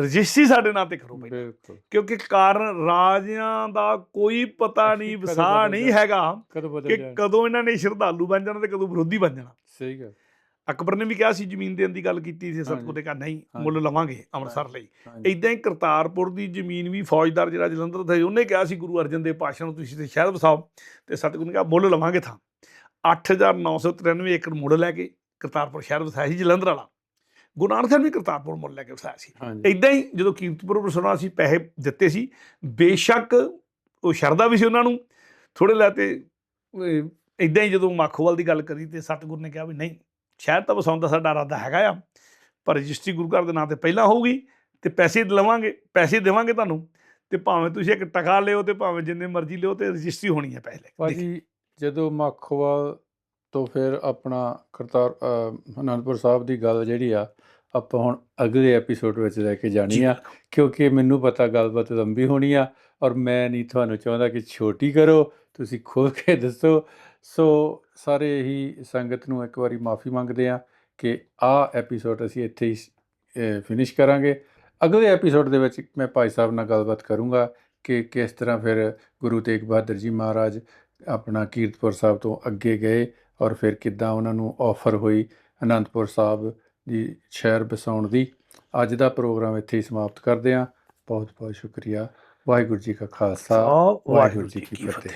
ਰਜਿਸਟਰੀ ਸਾਡੇ ਨਾਂ ਤੇ ਕਰੋ ਬਈ ਬਿਲਕੁਲ। ਕਿਉਂਕਿ ਕਾਰਨ ਰਾਜਿਆਂ ਦਾ ਕੋਈ ਪਤਾ ਨਹੀਂ ਵਸਾ ਨਹੀਂ। ਹੈਗਾ ਕਦੋਂ ਬਦਲ ਕਿ ਜਾਣ। ਕਦੋਂ ਇਹਨਾਂ ਨੇ ਸ਼ਰਧਾਲੂ ਬਣ ਜਾਣਾ ਤੇ ਕਦੋਂ ਵਿਰੋਧੀ ਬਣ ਜਾਣਾ। ਸਹੀ ਗੱਲ। ਅਕਬਰ ਨੇ ਵੀ ਕਿਹਾ ਸੀ ਜ਼ਮੀਨ ਦੇਣ ਦੀ ਗੱਲ ਕੀਤੀ ਸੀ ਸਤਿਗੁਰ ਨੇ ਕਿਹਾ ਨਹੀਂ ਮੁੱਲ ਲਵਾਂਗੇ ਅੰਮ੍ਰਿਤਸਰ ਲਈ। ਇਦਾਂ ਹੀ ਕਰਤਾਰਪੁਰ ਦੀ ਜ਼ਮੀਨ ਵੀ ਫੌਜਦਾਰ ਜਿਹੜਾ ਜਲੰਧਰ ਦਾ ਉਹਨੇ ਕਿਹਾ ਸੀ ਗੁਰੂ ਅਰਜਨ ਦੇਵ ਪਾਤਸ਼ਾਹ ਨੂੰ ਤੁਸੀਂ ਤੇ ਸ਼ਹਿਰ ਵਸਾਓ ਤੇ ਸਤਿਗੁਰੂ ਨੇ ਕਿਹਾ ਮੁੱਲ ਲਵਾਂਗੇ ਥਾਂ। 8993 ਏਕੜ ਮੁੱਲ ਲੈ ਕੇ ਕਰਤਾਰਪੁਰ ਸ਼ਹਿਰ ਵਸਾਇਆ ਸੀ ਜਲੰਧਰ ਵਾਲਾ। ਗੁਰੂ ਨਾਨਕ ਸਾਹਿਬ ਵੀ ਕਰਤਾਰਪੁਰ ਮੁੱਲ ਲੈ ਕੇ ਵਸਾਇਆ ਸੀ। ਇਦਾਂ ਹੀ ਜਦੋਂ ਕੀਰਤਪੁਰ ਵਸਾਉਣਾ ਸੀ ਪੈਸੇ ਦਿੱਤੇ ਸੀ ਬੇਸ਼ੱਕ ਉਹ ਸ਼ਰਧਾ ਵੀ ਸੀ ਉਹਨਾਂ ਨੂੰ ਥੋੜੇ ਲੈ ਤੇ ਇਦਾਂ ਹੀ ਜਦੋਂ ਮਾਖੋਵਾਲ ਦੀ ਗੱਲ ਕਰੀ ਤੇ ਸਤਿਗੁਰ ਨੇ ਕਿਹਾ ਵੀ ਨਹੀਂ ਸ਼ਹਿਰ ਤਾਂ ਵਸਾਉਣ ਦਾ ਸਾਡਾ ਇਰਾਦਾ ਹੈਗਾ ਆ ਪਰ ਰਜਿਸਟਰੀ ਗੁਰੂ ਘਰ ਦੇ ਨਾਂ ਤੇ ਪਹਿਲਾਂ ਹੋਊਗੀ ਤੇ ਪੈਸੇ ਲਵਾਂਗੇ ਪੈਸੇ ਦੇਵਾਂਗੇ ਤੁਹਾਨੂੰ ਤੇ ਭਾਵੇਂ ਤੁਸੀਂ ਇੱਕ ਟਕਾ ਲਿਓ ਤੇ ਭਾਵੇਂ ਜਿੰਨੇ ਮਰਜ਼ੀ ਲਿਓ ਤੇ ਰਜਿਸਟਰੀ ਹੋਣੀ ਹੈ ਪਹਿਲੇ ਭਾਜੀ ਜਦੋਂ ਮੱਖਵਾਲ ਤੋਂ ਫਿਰ ਆਪਣਾ ਕਰਤਾਰ ਅਨੰਦਪੁਰ ਸਾਹਿਬ ਦੀ ਗੱਲ ਜਿਹੜੀ ਆ ਆਪਾਂ ਹੁਣ ਅਗਲੇ ਐਪੀਸੋਡ ਵਿੱਚ ਲੈ ਕੇ ਜਾਣੀ ਆ ਕਿਉਂਕਿ ਮੈਨੂੰ ਪਤਾ ਗੱਲਬਾਤ ਲੰਬੀ ਹੋਣੀ ਆ ਔਰ ਮੈਂ ਨਹੀਂ ਤੁਹਾਨੂੰ ਚਾਹੁੰਦਾ ਕਿ ਛੋਟੀ ਕਰੋ ਤੁਸੀਂ ਖੋਲ ਕੇ ਦੱਸੋ। ਸੋ ਸਾਰੇ ਹੀ ਸੰਗਤ ਨੂੰ ਇੱਕ ਵਾਰੀ ਮਾਫੀ ਮੰਗਦੇ ਆ ਕਿ ਆ ਐਪੀਸੋਡ ਅਸੀਂ ਇੱਥੇ ਹੀ ਫਿਨਿਸ਼ ਕਰਾਂਗੇ। ਅਗਲੇ ਐਪੀਸੋਡ ਦੇ ਵਿੱਚ ਮੈਂ ਭਾਈ ਸਾਹਿਬ ਨਾਲ ਗੱਲਬਾਤ ਕਰੂੰਗਾ ਕਿ ਕਿਸ ਤਰ੍ਹਾਂ ਫਿਰ ਗੁਰੂ ਤੇਗ ਬਹਾਦਰ ਜੀ ਮਹਾਰਾਜ ਆਪਣਾ ਕੀਰਤਪੁਰ ਸਾਹਿਬ ਤੋਂ ਅੱਗੇ ਗਏ ਔਰ ਫਿਰ ਕਿੱਦਾਂ ਉਹਨਾਂ ਨੂੰ ਆਫਰ ਹੋਈ ਅਨੰਦਪੁਰ ਸਾਹਿਬ ਦੀ ਸ਼ਹਿਰ ਬਸਾਉਣ ਦੀ। ਅੱਜ ਦਾ ਪ੍ਰੋਗਰਾਮ ਇੱਥੇ ਹੀ ਸਮਾਪਤ ਕਰਦੇ ਹਾਂ। ਬਹੁਤ ਬਹੁਤ ਸ਼ੁਕਰੀਆ। ਵਾਹਿਗੁਰੂ ਜੀ ਕਾ ਖਾਲਸਾ ਵਾਹਿਗੁਰੂ ਜੀ ਕੀ ਫਤਿਹ।